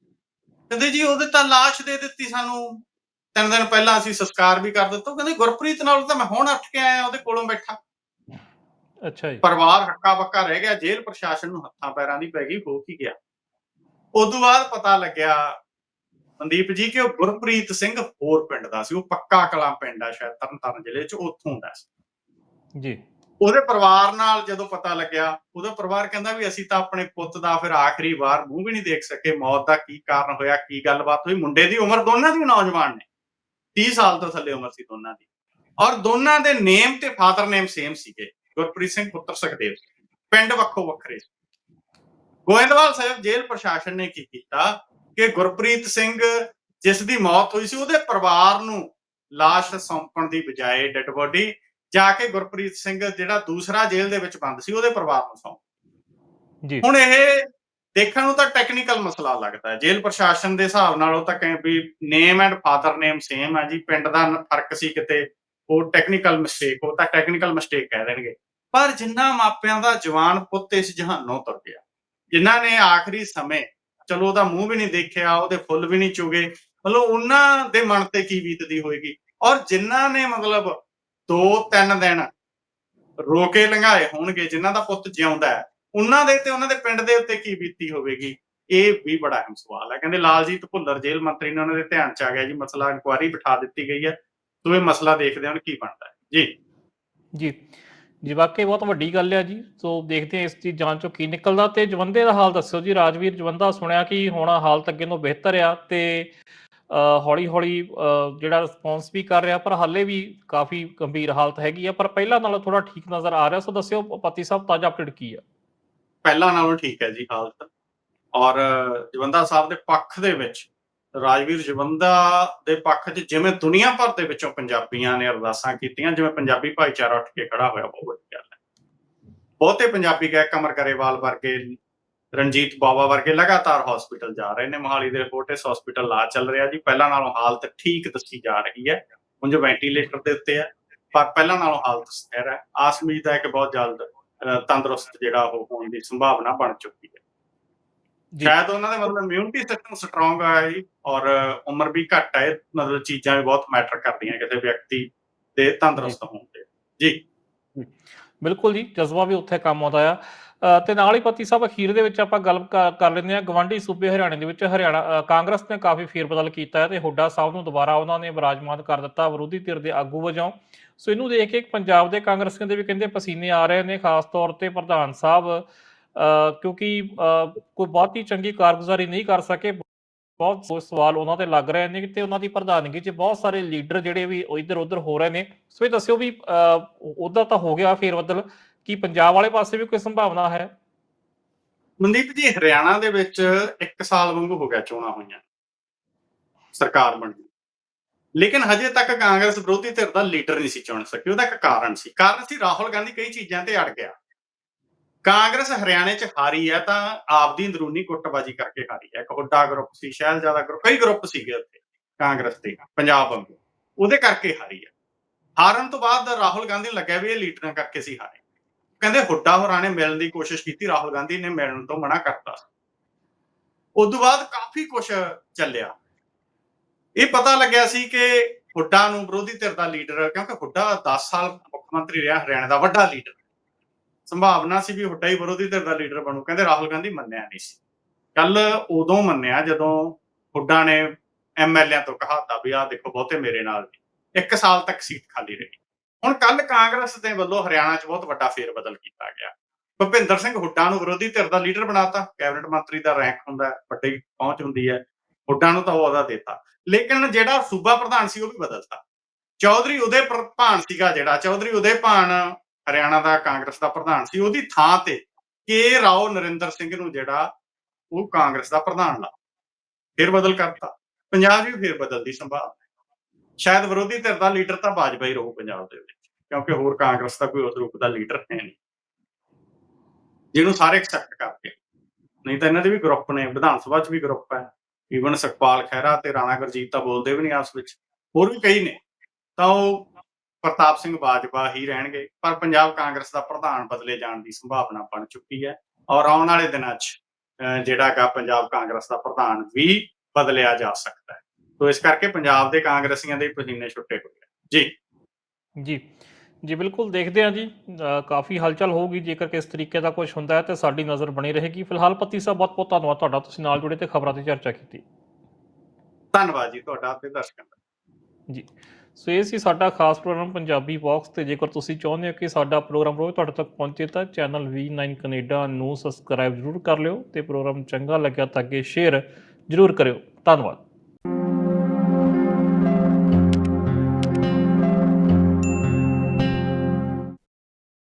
ਕਹਿੰਦੇ ਜੀ ਉਹਦੇ ਤਾਂ ਲਾਸ਼ ਦੇ ਦਿੱਤੀ ਸਾਨੂੰ, ਤਿੰਨ ਦਿਨ ਪਹਿਲਾਂ ਅਸੀਂ ਸੰਸਕਾਰ ਵੀ ਕਰ ਦਿੱਤਾ, ਉਹ ਕਹਿੰਦੇ ਗੁਰਪ੍ਰੀਤ ਨਾਲ ਤਾਂ ਮੈਂ ਹੁਣ ਉੱਠ ਕੇ ਆਇਆ, ਉਹਦੇ ਕੋਲੋਂ ਬੈਠਾ। ਅੱਛਾ ਜੀ। ਪਰਿਵਾਰ ਹੱਕਾ ਬੱਕਾ ਰਹਿ ਗਿਆ ਜੇਲ੍ਹ ਪ੍ਰਸ਼ਾਸਨ ਨੂੰ ਹੱਥਾਂ ਪੈਰਾਂ ਦੀ ਪੈ ਗਈ ਹੋ ਕੀ ਗਿਆ। ਉਦੋਂ ਬਾਅਦ ਪਤਾ ਲੱਗਿਆ ਮਨਦੀਪ ਜੀ ਕਿ ਉਹ ਗੁਰਪ੍ਰੀਤ ਸਿੰਘ ਹੋਰ ਪਿੰਡ ਦਾ ਸੀ ਉਹ ਪੱਕਾ ਕਲਾਂ ਪਿੰਡ ਆ ਸ਼ਾਇਦ ਤਰਨਤਾਰਨ ਜ਼ਿਲ੍ਹੇ ਚ ਉੱਥੋਂ ਦਾ ਸੀ। ਜੀ। ਉਹਦੇ ਪਰਿਵਾਰ ਨਾਲ ਜਦੋਂ ਪਤਾ ਲੱਗਿਆ ਉਹਦਾ ਪਰਿਵਾਰ ਕਹਿੰਦਾ ਵੀ ਅਸੀਂ ਤਾਂ ਆਪਣੇ ਪੁੱਤ ਦਾ ਫਿਰ ਆਖਰੀ ਵਾਰ ਮੂੰਹ ਵੀ ਨਹੀਂ ਦੇਖ ਸਕੇ ਮੌਤ ਦਾ ਕੀ ਕਾਰਨ ਹੋਇਆ ਕੀ ਗੱਲਬਾਤ ਹੋਈ। ਮੁੰਡੇ ਦੀ ਉਮਰ ਦੋਨਾਂ ਦੀ ਨੌਜਵਾਨ ਨੇ। 30 ਸਾਲ ਤੋਂ ਥੱਲੇ ਉਮਰ ਸੀ ਦੋਨਾਂ ਦੀ। ਔਰ ਦੋਨਾਂ ਦੇ ਨੇਮ ਤੇ ਫਾਦਰ ਨੇਮ ਸੇਮ ਸੀਗੇ। ਗੁਰਪ੍ਰੀਤ ਸਿੰਘ ਪੁੱਤਰ ਸੁਖਦੇਵ ਸਿੰਘ। ਪਿੰਡ ਵੱਖੋ ਵੱਖਰੇ। ਗੋਇੰਦਵਾਲ ਸਾਹਿਬ ਜੇਲ੍ਹ ਪ੍ਰਸ਼ਾਸਨ ਨੇ ਕੀ ਕੀਤਾ ਕਿ ਗੁਰਪ੍ਰੀਤ ਸਿੰਘ ਜਿਸ ਦੀ ਮੌਤ ਹੋਈ ਸੀ ਉਹਦੇ ਪਰਿਵਾਰ ਨੂੰ ਲਾਸ਼ ਸੌਂਪਣ ਦੀ ਬਜਾਏ ਡੈੱਡ ਬੋਡੀ ਜਾ ਕੇ ਗੁਰਪ੍ਰੀਤ ਸਿੰਘ ਜਿਹੜਾ ਦੂਸਰਾ ਜੇਲ੍ਹ ਦੇ ਵਿੱਚ ਬੰਦ ਸੀ ਉਹਦੇ ਪਰਿਵਾਰ ਨੂੰ ਸੌਂਪ ਜੀ ਹੁਣ ਇਹ ਦੇਖਣ ਨੂੰ ਤਾਂ ਟੈਕਨੀਕਲ ਮਸਲਾ ਲੱਗਦਾ ਹੈ ਜੇਲ੍ਹ ਪ੍ਰਸ਼ਾਸਨ ਦੇ ਹਿਸਾਬ ਨਾਲ ਉਹ ਤਾਂ ਕਹੇ ਵੀ name and father name same ਹੈ ਜੀ ਪਿੰਡ ਦਾ ਫ਼ਰਕ ਸੀ ਕਿਤੇ ਉਹ ਟੈਕਨੀਕਲ ਮਿਸਟੇਕ ਉਹ ਤਾਂ ਟੈਕਨੀਕਲ ਮਿਸਟੇਕ ਕਹਿ ਦੇਣਗੇ। ਪਰ ਜਿੰਨਾ ਮਾਪਿਆਂ ਦਾ ਜਵਾਨ ਪੁੱਤ ਇਸ ਜਹਾਨੋਂ ਤੁਰ ਗਿਆ, ਜਿਨ੍ਹਾਂ ਨੇ ਆਖਰੀ ਸਮੇਂ ਚਲੋ ਉਹਦਾ ਮੂੰਹ ਵੀ ਨਹੀਂ ਦੇਖਿਆ, ਉਹਦੇ ਫੁੱਲ ਵੀ ਨਹੀਂ ਚੁਗੇ, ਮਤਲਬ ਉਹਨਾਂ ਦੇ ਮਨ ਤੇ ਕੀ ਬੀਤਦੀ ਹੋਏਗੀ? ਔਰ ਜਿਨ੍ਹਾਂ ਨੇ ਮਤਲਬ 2-3 ਦਿਨ ਰੋਕੇ ਲੰਘਾਏ ਹੋਣਗੇ, ਜਿਨ੍ਹਾਂ ਦਾ ਪੁੱਤ ਜਿਉਂਦਾ ਹੈ, ਉਹਨਾਂ ਦੇ ਤੇ ਉਹਨਾਂ ਦੇ ਪਿੰਡ ਦੇ ਉੱਤੇ ਕੀ ਬੀਤੀ ਹੋਵੇਗੀ? ਇਹ ਵੀ ਬੜਾ ਅਹਿਮ ਸਵਾਲ ਹੈ। ਕਹਿੰਦੇ ਲਾਲਜੀਤ ਭੁੱਲਰ ਜੇਲ੍ਹ ਮੰਤਰੀ ਨੇ ਉਹਨਾਂ ਦੇ ਧਿਆਨ ਚ ਆ ਗਿਆ ਜੀ, ਮਸਲਾ ਇਨਕੁਆਰੀ ਬਿਠਾ ਦਿੱਤੀ ਗਈ ਹੈ। ਸੋ ਇਹ ਮਸਲਾ ਦੇਖਦੇ ਹਾਂ ਕੀ ਬਣਦਾ ਹੈ। ਜੀ। ਜੀ। ਜੀ ਵਾਕਈ ਬਹੁਤ ਵੱਡੀ ਗੱਲ ਹੈ ਜੀ। ਸੋ ਦੇਖਦੇ ਹਾਂ ਇਸ ਦੀ ਜਾਂਚ ਕੀ ਨਿਕਲਦਾ ਤੇ ਜਵੰਦੇ ਦਾ ਹਾਲ ਦੱਸਿਓ ਜੀ। ਰਾਜਵੀਰ ਜਵੰਦਾ ਸੁਣਿਆ ਕਿ ਹੁਣ ਹਾਲਤ ਅੱਗੇ ਨਾਲੋਂ ਬਿਹਤਰ ਆ ਤੇ ਹੌਲੀ ਹੌਲੀ ਜਿਹੜਾ ਰਿਸਪੌਂਸ ਵੀ ਕਰ ਰਿਹਾ ਪਰ ਹਾਲੇ ਵੀ ਕਾਫੀ ਗੰਭੀਰ ਹਾਲਤ ਹੈਗੀ ਆ। ਪਰ ਪਹਿਲਾਂ ਨਾਲੋਂ ਥੋੜਾ ਠੀਕ ਨਜ਼ਰ ਆ ਰਿਹਾ। ਸੋ ਦੱਸਿਓ ਪਤੀ ਸਾਹਿਬ ਤਾਜ਼ਾ ਅਪਡੇਟ ਕੀ ਆ? ਪਹਿਲਾਂ ਨਾਲੋਂ ਠੀਕ ਹੈ ਜੀ ਹਾਲਤ। ਔਰ ਜਵੰਦਾ ਸਾਹਿਬ ਦੇ ਪੱਖ ਦੇ ਵਿੱਚ ਰਾਜਵੀਰ ਜਵੰਦਾ ਦੇ ਪੱਖ 'ਚ ਜਿਵੇਂ ਦੁਨੀਆ ਭਰ ਦੇ ਵਿੱਚੋਂ ਪੰਜਾਬੀਆਂ ਨੇ ਅਰਦਾਸਾਂ ਕੀਤੀਆਂ, ਜਿਵੇਂ ਪੰਜਾਬੀ ਭਾਈਚਾਰਾ ਉੱਠ ਕੇ ਖੜਾ ਹੋਇਆ, ਬਹੁਤ ਵਧੀਆ ਗੱਲ ਹੈ। ਬਹੁਤੇ ਪੰਜਾਬੀ ਗਾਇਕ ਅਮਰ ਕਰੇਵਾਲ ਵਰਗੇ, ਰਣਜੀਤ ਬਾਵਾ ਵਰਗੇ ਲਗਾਤਾਰ ਹਸਪੀਟਲ ਜਾ ਰਹੇ ਨੇ। ਮੋਹਾਲੀ ਦੇ ਫੋਰਟਿਸ ਹਸਪੀਟਲ ਲਾ ਚੱਲ ਰਿਹਾ ਜੀ। ਪਹਿਲਾਂ ਨਾਲੋਂ ਹਾਲਤ ਠੀਕ ਦੱਸੀ ਜਾ ਰਹੀ ਹੈ। ਉਂਝ ਵੈਂਟੀਲੇਟਰ ਦੇ ਉੱਤੇ ਹੈ। ਪਰ ਪਹਿਲਾਂ ਨਾਲੋਂ ਹਾਲਤ ਸਥਿਰ ਹੈ। ਆਸ ਉਮੀਦ ਹੈ ਕਿ ਬਹੁਤ ਜਲਦ ਤੰਦਰੁਸਤ ਜਿਹੜਾ ਉਹ ਹੋਣ ਦੀ ਸੰਭਾਵਨਾ ਬਣ ਚੁੱਕੀ ਸ਼ਾਇਦ ਉਹਨਾਂ ਦੇ ਮਤਲਬ ਇਮਿਊਨਿਟੀ ਸਿਸਟਮ ਸਟਰੋਂਗ ਹੈ ਜੀ ਔਰ ਉਮਰ ਵੀ ਘੱਟ ਹੈ ਮਤਲਬ ਚੀਜ਼ਾਂ ਵੀ ਬਹੁਤ ਮੈਟਰ ਕਰਦੀਆਂ ਕਿਸੇ ਵਿਅਕਤੀ ਦੇ ਤੰਦਰੁਸਤ ਹੋਣ ਤੇ। ਜੀ। ਬਿਲਕੁਲ ਜੀ ਜਜ਼ਬਾ ਵੀ ਉੱਥੇ ਕੰਮ ਆਉਂਦਾ ਆ। ਤੇ ਨਾਲ ਹੀ ਪਤੀ ਸਾਹਿਬ ਅਖੀਰ ਦੇ ਵਿੱਚ ਆਪਾਂ ਗੱਲ ਕਰ ਲੈਂਦੇ ਆ ਗਵਾਂਢੀ ਸੂਬੇ ਹਰਿਆਣੇ ਦੇ ਵਿੱਚ ਹਰਿਆਣਾ ਕਾਂਗਰਸ ਨੇ ਕਾਫੀ ਫੇਰਬਦਲ ਕੀਤਾ ਹੈ ਤੇ ਹੁੱਡਾ ਸਾਹਿਬ ਨੂੰ ਦੁਬਾਰਾ ਉਹਨਾਂ ਨੇ ਵਿਰਾਜਮਾਨ ਕਰ ਦਿੱਤਾ ਵਿਰੋਧੀ ਧਿਰ ਦੇ ਆਗੂ ਵਜੋਂ। ਸੋ ਇਹਨੂੰ ਦੇਖ ਕੇ ਪੰਜਾਬ ਦੇ ਕਾਂਗਰਸੀਆਂ ਦੇ ਵੀ ਕਹਿੰਦੇ ਪਸੀਨੇ ਆ ਰਹੇ ਨੇ ਖਾਸ ਤੌਰ ਤੇ ਪ੍ਰਧਾਨ ਸਾਹਿਬ। ਕਿਉਂਕਿ ਅ, ਕੋਈ ਬਹੁਤੀ ਚੰਗੀ ਕਾਰਗੁਜ਼ਾਰੀ ਨਹੀਂ ਕਰ ਸਕੇ। ਬਹੁਤ ਸੋ- ਸਵਾਲ ਉਹਨਾਂ ਤੇ ਲੱਗ ਰਹੇ ਨੇ ਤੇ ਉਹਨਾਂ ਦੀ ਪ੍ਰਧਾਨਗੀ 'ਚ ਬਹੁਤ ਸਾਰੇ ਲੀਡਰ ਜਿਹੜੇ ਵੀ ਇੱਧਰ ਉੱਧਰ ਹੋ ਰਹੇ ਨੇ। ਸੋ ਇਹ ਦੱਸਿਓ ਵੀ ਉਹਦਾ ਤਾਂ ਹੋ ਗਿਆ ਫੇਰਬਦਲ ਕੀ ਪੰਜਾਬ ਵਾਲੇ ਪਾਸੇ ਵੀ ਕੋਈ ਸੰਭਾਵਨਾ ਹੈ? ਮਨਦੀਪ ਜੀ ਹਰਿਆਣਾ ਦੇ ਵਿੱਚ 1 ਸਾਲ ਵਾਂਗੂ ਹੋ ਗਿਆ ਚੋਣਾਂ ਹੋਈਆਂ। ਸਰਕਾਰ ਬਣੀ ਲੇਕਿਨ ਹਜੇ ਤੱਕ ਕਾਂਗਰਸ ਵਿਰੋਧੀ ਧਿਰ ਦਾ ਲੀਡਰ ਨਹੀਂ ਸੀ ਚੁਣ ਸਕੀ। ਉਹਦਾ ਇੱਕ ਕਾਰਨ ਸੀ। ਕਾਰਨ ਸੀ ਰਾਹੁਲ ਗਾਂਧੀ ਕਈ ਚੀਜ਼ਾਂ ਤੇ ਅੜ ਗਿਆ। ਕਾਂਗਰਸ ਹਰਿਆਣੇ 'ਚ ਹਾਰੀ ਹੈ ਤਾਂ ਆਪਦੀ ਅੰਦਰੂਨੀ ਕੁੱਟਬਾਜੀ ਕਰਕੇ ਹਾਰੀ ਹੈ। ਇੱਕ ਹੁੱਡਾ ਗਰੁੱਪ ਸੀ ਸ਼ਹਿਲ ਜ਼ਿਆਦਾ ਗਰੁੱਪ ਕਈ ਗਰੁੱਪ ਸੀਗੇ ਉੱਥੇ ਕਾਂਗਰਸ ਦੇ ਪੰਜਾਬ ਵਾਂਗੂ। ਉਹਦੇ ਕਰਕੇ ਹਾਰੀ ਹੈ। ਹਾਰਨ ਤੋਂ ਬਾਅਦ ਰਾਹੁਲ ਗਾਂਧੀ ਨੂੰ ਲੱਗਿਆ ਵੀ ਇਹ ਲੀਡਰਾਂ ਕਰਕੇ ਸੀ ਹਾਰੇ। ਕਹਿੰਦੇ ਹੁੱਡਾ ਹੋਰਾਂ ਨੇ ਮਿਲਣ ਦੀ ਕੋਸ਼ਿਸ਼ ਕੀਤੀ, ਰਾਹੁਲ ਗਾਂਧੀ ਨੇ ਮਿਲਣ ਤੋਂ ਮਨਾ ਕਰਤਾ। ਉਸ ਤੋਂ ਬਾਅਦ ਕਾਫੀ ਕੁਝ ਚੱਲਿਆ। ਇਹ ਪਤਾ ਲੱਗਿਆ ਸੀ ਕਿ ਹੁੱਡਾ ਨੂੰ ਵਿਰੋਧੀ ਧਿਰ ਦਾ ਲੀਡਰ, ਕਿਉਂਕਿ ਹੁੱਡਾ 10 ਸਾਲ ਮੁੱਖ ਮੰਤਰੀ ਰਿਹਾ, ਹਰਿਆਣਾ ਦਾ ਵੱਡਾ ਲੀਡਰ। ਸੰਭਾਵਨਾ ਸੀ ਵੀ ਹੁੱਡਾ ਹੀ ਵਿਰੋਧੀ ਧਿਰ ਦਾ ਲੀਡਰ ਬਣੂ। ਕਹਿੰਦੇ ਰਾਹੁਲ ਗਾਂਧੀ ਮੰਨਿਆ ਨਹੀਂ ਸੀ। ਕੱਲ ਉਦੋਂ ਮੰਨਿਆ ਜਦੋਂ ਹੁੱਡਾ ਨੇ ਐਮਐਲਏ ਤੋਂ ਕਹਾਤਾ ਵੀ ਆਹ ਦੇਖੋ ਬਹੁਤੇ ਮੇਰੇ ਨਾਲ ਇੱਕ ਸਾਲ ਤੱਕ ਸੀਟ ਖਾਲੀ ਰਹੀ। ਹੁਣ ਕੱਲ ਕਾਂਗਰਸ ਦੇ ਵੱਲੋਂ ਹਰਿਆਣਾ 'ਚ ਬਹੁਤ ਵੱਡਾ ਫੇਰ ਬਦਲ ਕੀਤਾ ਗਿਆ। ਭੁਪਿੰਦਰ ਸਿੰਘ ਹੁੱਡਾ ਨੂੰ ਵਿਰੋਧੀ ਧਿਰ ਦਾ ਲੀਡਰ ਬਣਾਤਾ। ਕੈਬਨਿਟ ਮੰਤਰੀ ਦਾ ਰੈਂਕ ਹੁੰਦਾ, ਵੱਡੀ ਪਹੁੰਚ ਹੁੰਦੀ ਹੈ। ਹੁੱਡਾ ਨੂੰ ਤਾਂ ਉਹਦਾ ਅਹੁਦਾ ਦਿੱਤਾ। ਲੇਕਿਨ ਜਿਹੜਾ ਸੂਬਾ ਪ੍ਰਧਾਨ ਸੀ ਉਹ ਵੀ ਬਦਲਤਾ। ਚੌਧਰੀ ਉਦੇ ਪ੍ਰਧਾਨ ਸੀਗਾ ਜਿਹੜਾ। ਚੌਧਰੀ ਉਦੇ ਭਾਨ ਹਰਿਆਣਾ ਦਾ ਕਾਂਗਰਸ ਦਾ ਪ੍ਰਧਾਨ ਸੀ, ਉਹਦੀ ਥਾਂ ਤੇ ਕੇ ਰਾਓ ਨਰਿੰਦਰ ਸਿੰਘ ਨੂੰ ਜਿਹੜਾ ਉਹ ਕਾਂਗਰਸ ਦਾ ਪ੍ਰਧਾਨ ਲਾ, ਫਿਰ ਬਦਲ ਕਰਤਾ, ਪੰਜਾਬ ਵੀ ਫਿਰ ਬਦਲ ਦੀ ਸੰਭਾਵਨਾ ਸ਼ਾਇਦ ਵਿਰੋਧੀ ਧਿਰ ਦਾ ਲੀਡਰ ਤਾਂ ਬਾਜਪਾਈ ਰਹੂ ਪੰਜਾਬ ਦੇ ਵਿੱਚ, ਕਿਉਂਕਿ ਹੋਰ ਕਾਂਗਰਸ ਦਾ ਕੋਈ ਉਸ ਰੂਪ ਦਾ ਲੀਡਰ ਹੈ ਨਹੀਂ। ਜਿਹਨੂੰ ਸਾਰੇ ਐਕਸੈਪਟ ਕਰਦੇ ਨਹੀਂ ਤਾਂ ਇਹਨਾਂ ਦੇ ਵੀ ਗਰੁੱਪ ਨੇ, ਵਿਧਾਨ ਸਭਾ 'ਚ ਵੀ ਗਰੁੱਪ ਹੈ ਈਵਨ ਸੁਖਪਾਲ ਖਹਿਰਾ ਤੇ ਰਾਣਾ ਗੁਰਜੀਤ ਤਾਂ ਬੋਲਦੇ ਵੀ ਨਹੀਂ ਆਪਸ ਵਿੱਚ, ਹੋਰ ਵੀ ਕਈ ਨੇ। ਤਾਂ ਉਹ ਪ੍ਰਤਾਪ ਸਿੰਘ ਬਾਜਵਾ ਹੀ ਰਹਿਣਗੇ ਪਰ ਪੰਜਾਬ ਕਾਂਗਰਸ ਦਾ ਪ੍ਰਧਾਨ ਬਦਲੇ ਜਾਣ ਦੀ ਸੰਭਾਵਨਾ ਬਣ ਚੁੱਕੀ ਹੈ ਔਰ ਆਉਣ ਵਾਲੇ ਦਿਨਾਂ 'ਚ ਅਹ ਜਿਹੜਾ ਗਾ ਪੰਜਾਬ ਕਾਂਗਰਸ ਦਾ ਪ੍ਰਧਾਨ ਵੀ ਬਦਲਿਆ ਜਾ ਸਕਦਾ ਹੈ। ਸੋ ਇਸ ਕਰਕੇ ਪੰਜਾਬ ਦੇ ਕਾਂਗਰਸੀਆਂ ਦੇ ਪਸੀਨੇ ਛੁੱਟੇ ਹੋਏ ਜੀ। ਜੀ। ਜੀ ਬਿਲਕੁਲ ਦੇਖਦੇ ਹਾਂ ਜੀ। ਕਾਫੀ ਹਲਚਲ ਹੋਊਗੀ ਜੇਕਰ ਕਿਸ ਤਰੀਕੇ ਦਾ ਕੁਝ ਹੁੰਦਾ ਹੈ ਤੇ ਸਾਡੀ ਨਜ਼ਰ ਬਣੀ ਰਹੇਗੀ। ਫਿਲਹਾਲ ਪੱਤੀ ਸਾਹਿਬ ਬਹੁਤ ਬਹੁਤ ਧੰਨਵਾਦ ਤੁਹਾਡਾ। ਤੁਸੀਂ ਨਾਲ ਜੁੜੇ ਤੇ ਖਬਰਾਂ ਤੇ ਚਰਚਾ ਕੀਤੀ। ਧੰਨਵਾਦ ਜੀ ਤੁਹਾਡਾ ਤੇ ਦਰਸ਼ਕਾਂ ਦਾ। ਜੀ। ਸੋ ਇਹ ਸੀ ਸਾਡਾ ਖਾਸ ਪ੍ਰੋਗਰਾਮ ਪੰਜਾਬੀ ਬਾਕਸ ਤੇ। ਜੇਕਰ ਤੁਸੀਂ ਚਾਹੁੰਦੇ ਹੋ ਕਿ ਸਾਡਾ ਪ੍ਰੋਗਰਾਮ ਰੋਜ਼ ਤੁਹਾਡੇ ਤੱਕ ਪਹੁੰਚੇ ਤਾਂ ਚੈਨਲ V9 ਕੈਨੇਡਾ ਨੂੰ ਸਬਸਕ੍ਰਾਈਬ ਜ਼ਰੂਰ ਕਰ ਲਿਓ ਤੇ ਪ੍ਰੋਗਰਾਮ ਚੰਗਾ ਲੱਗਿਆ ਤਾਂ ਅੱਗੇ ਸ਼ੇਅਰ ਜ਼ਰੂਰ ਕਰਿਓ। ਧੰਨਵਾਦ।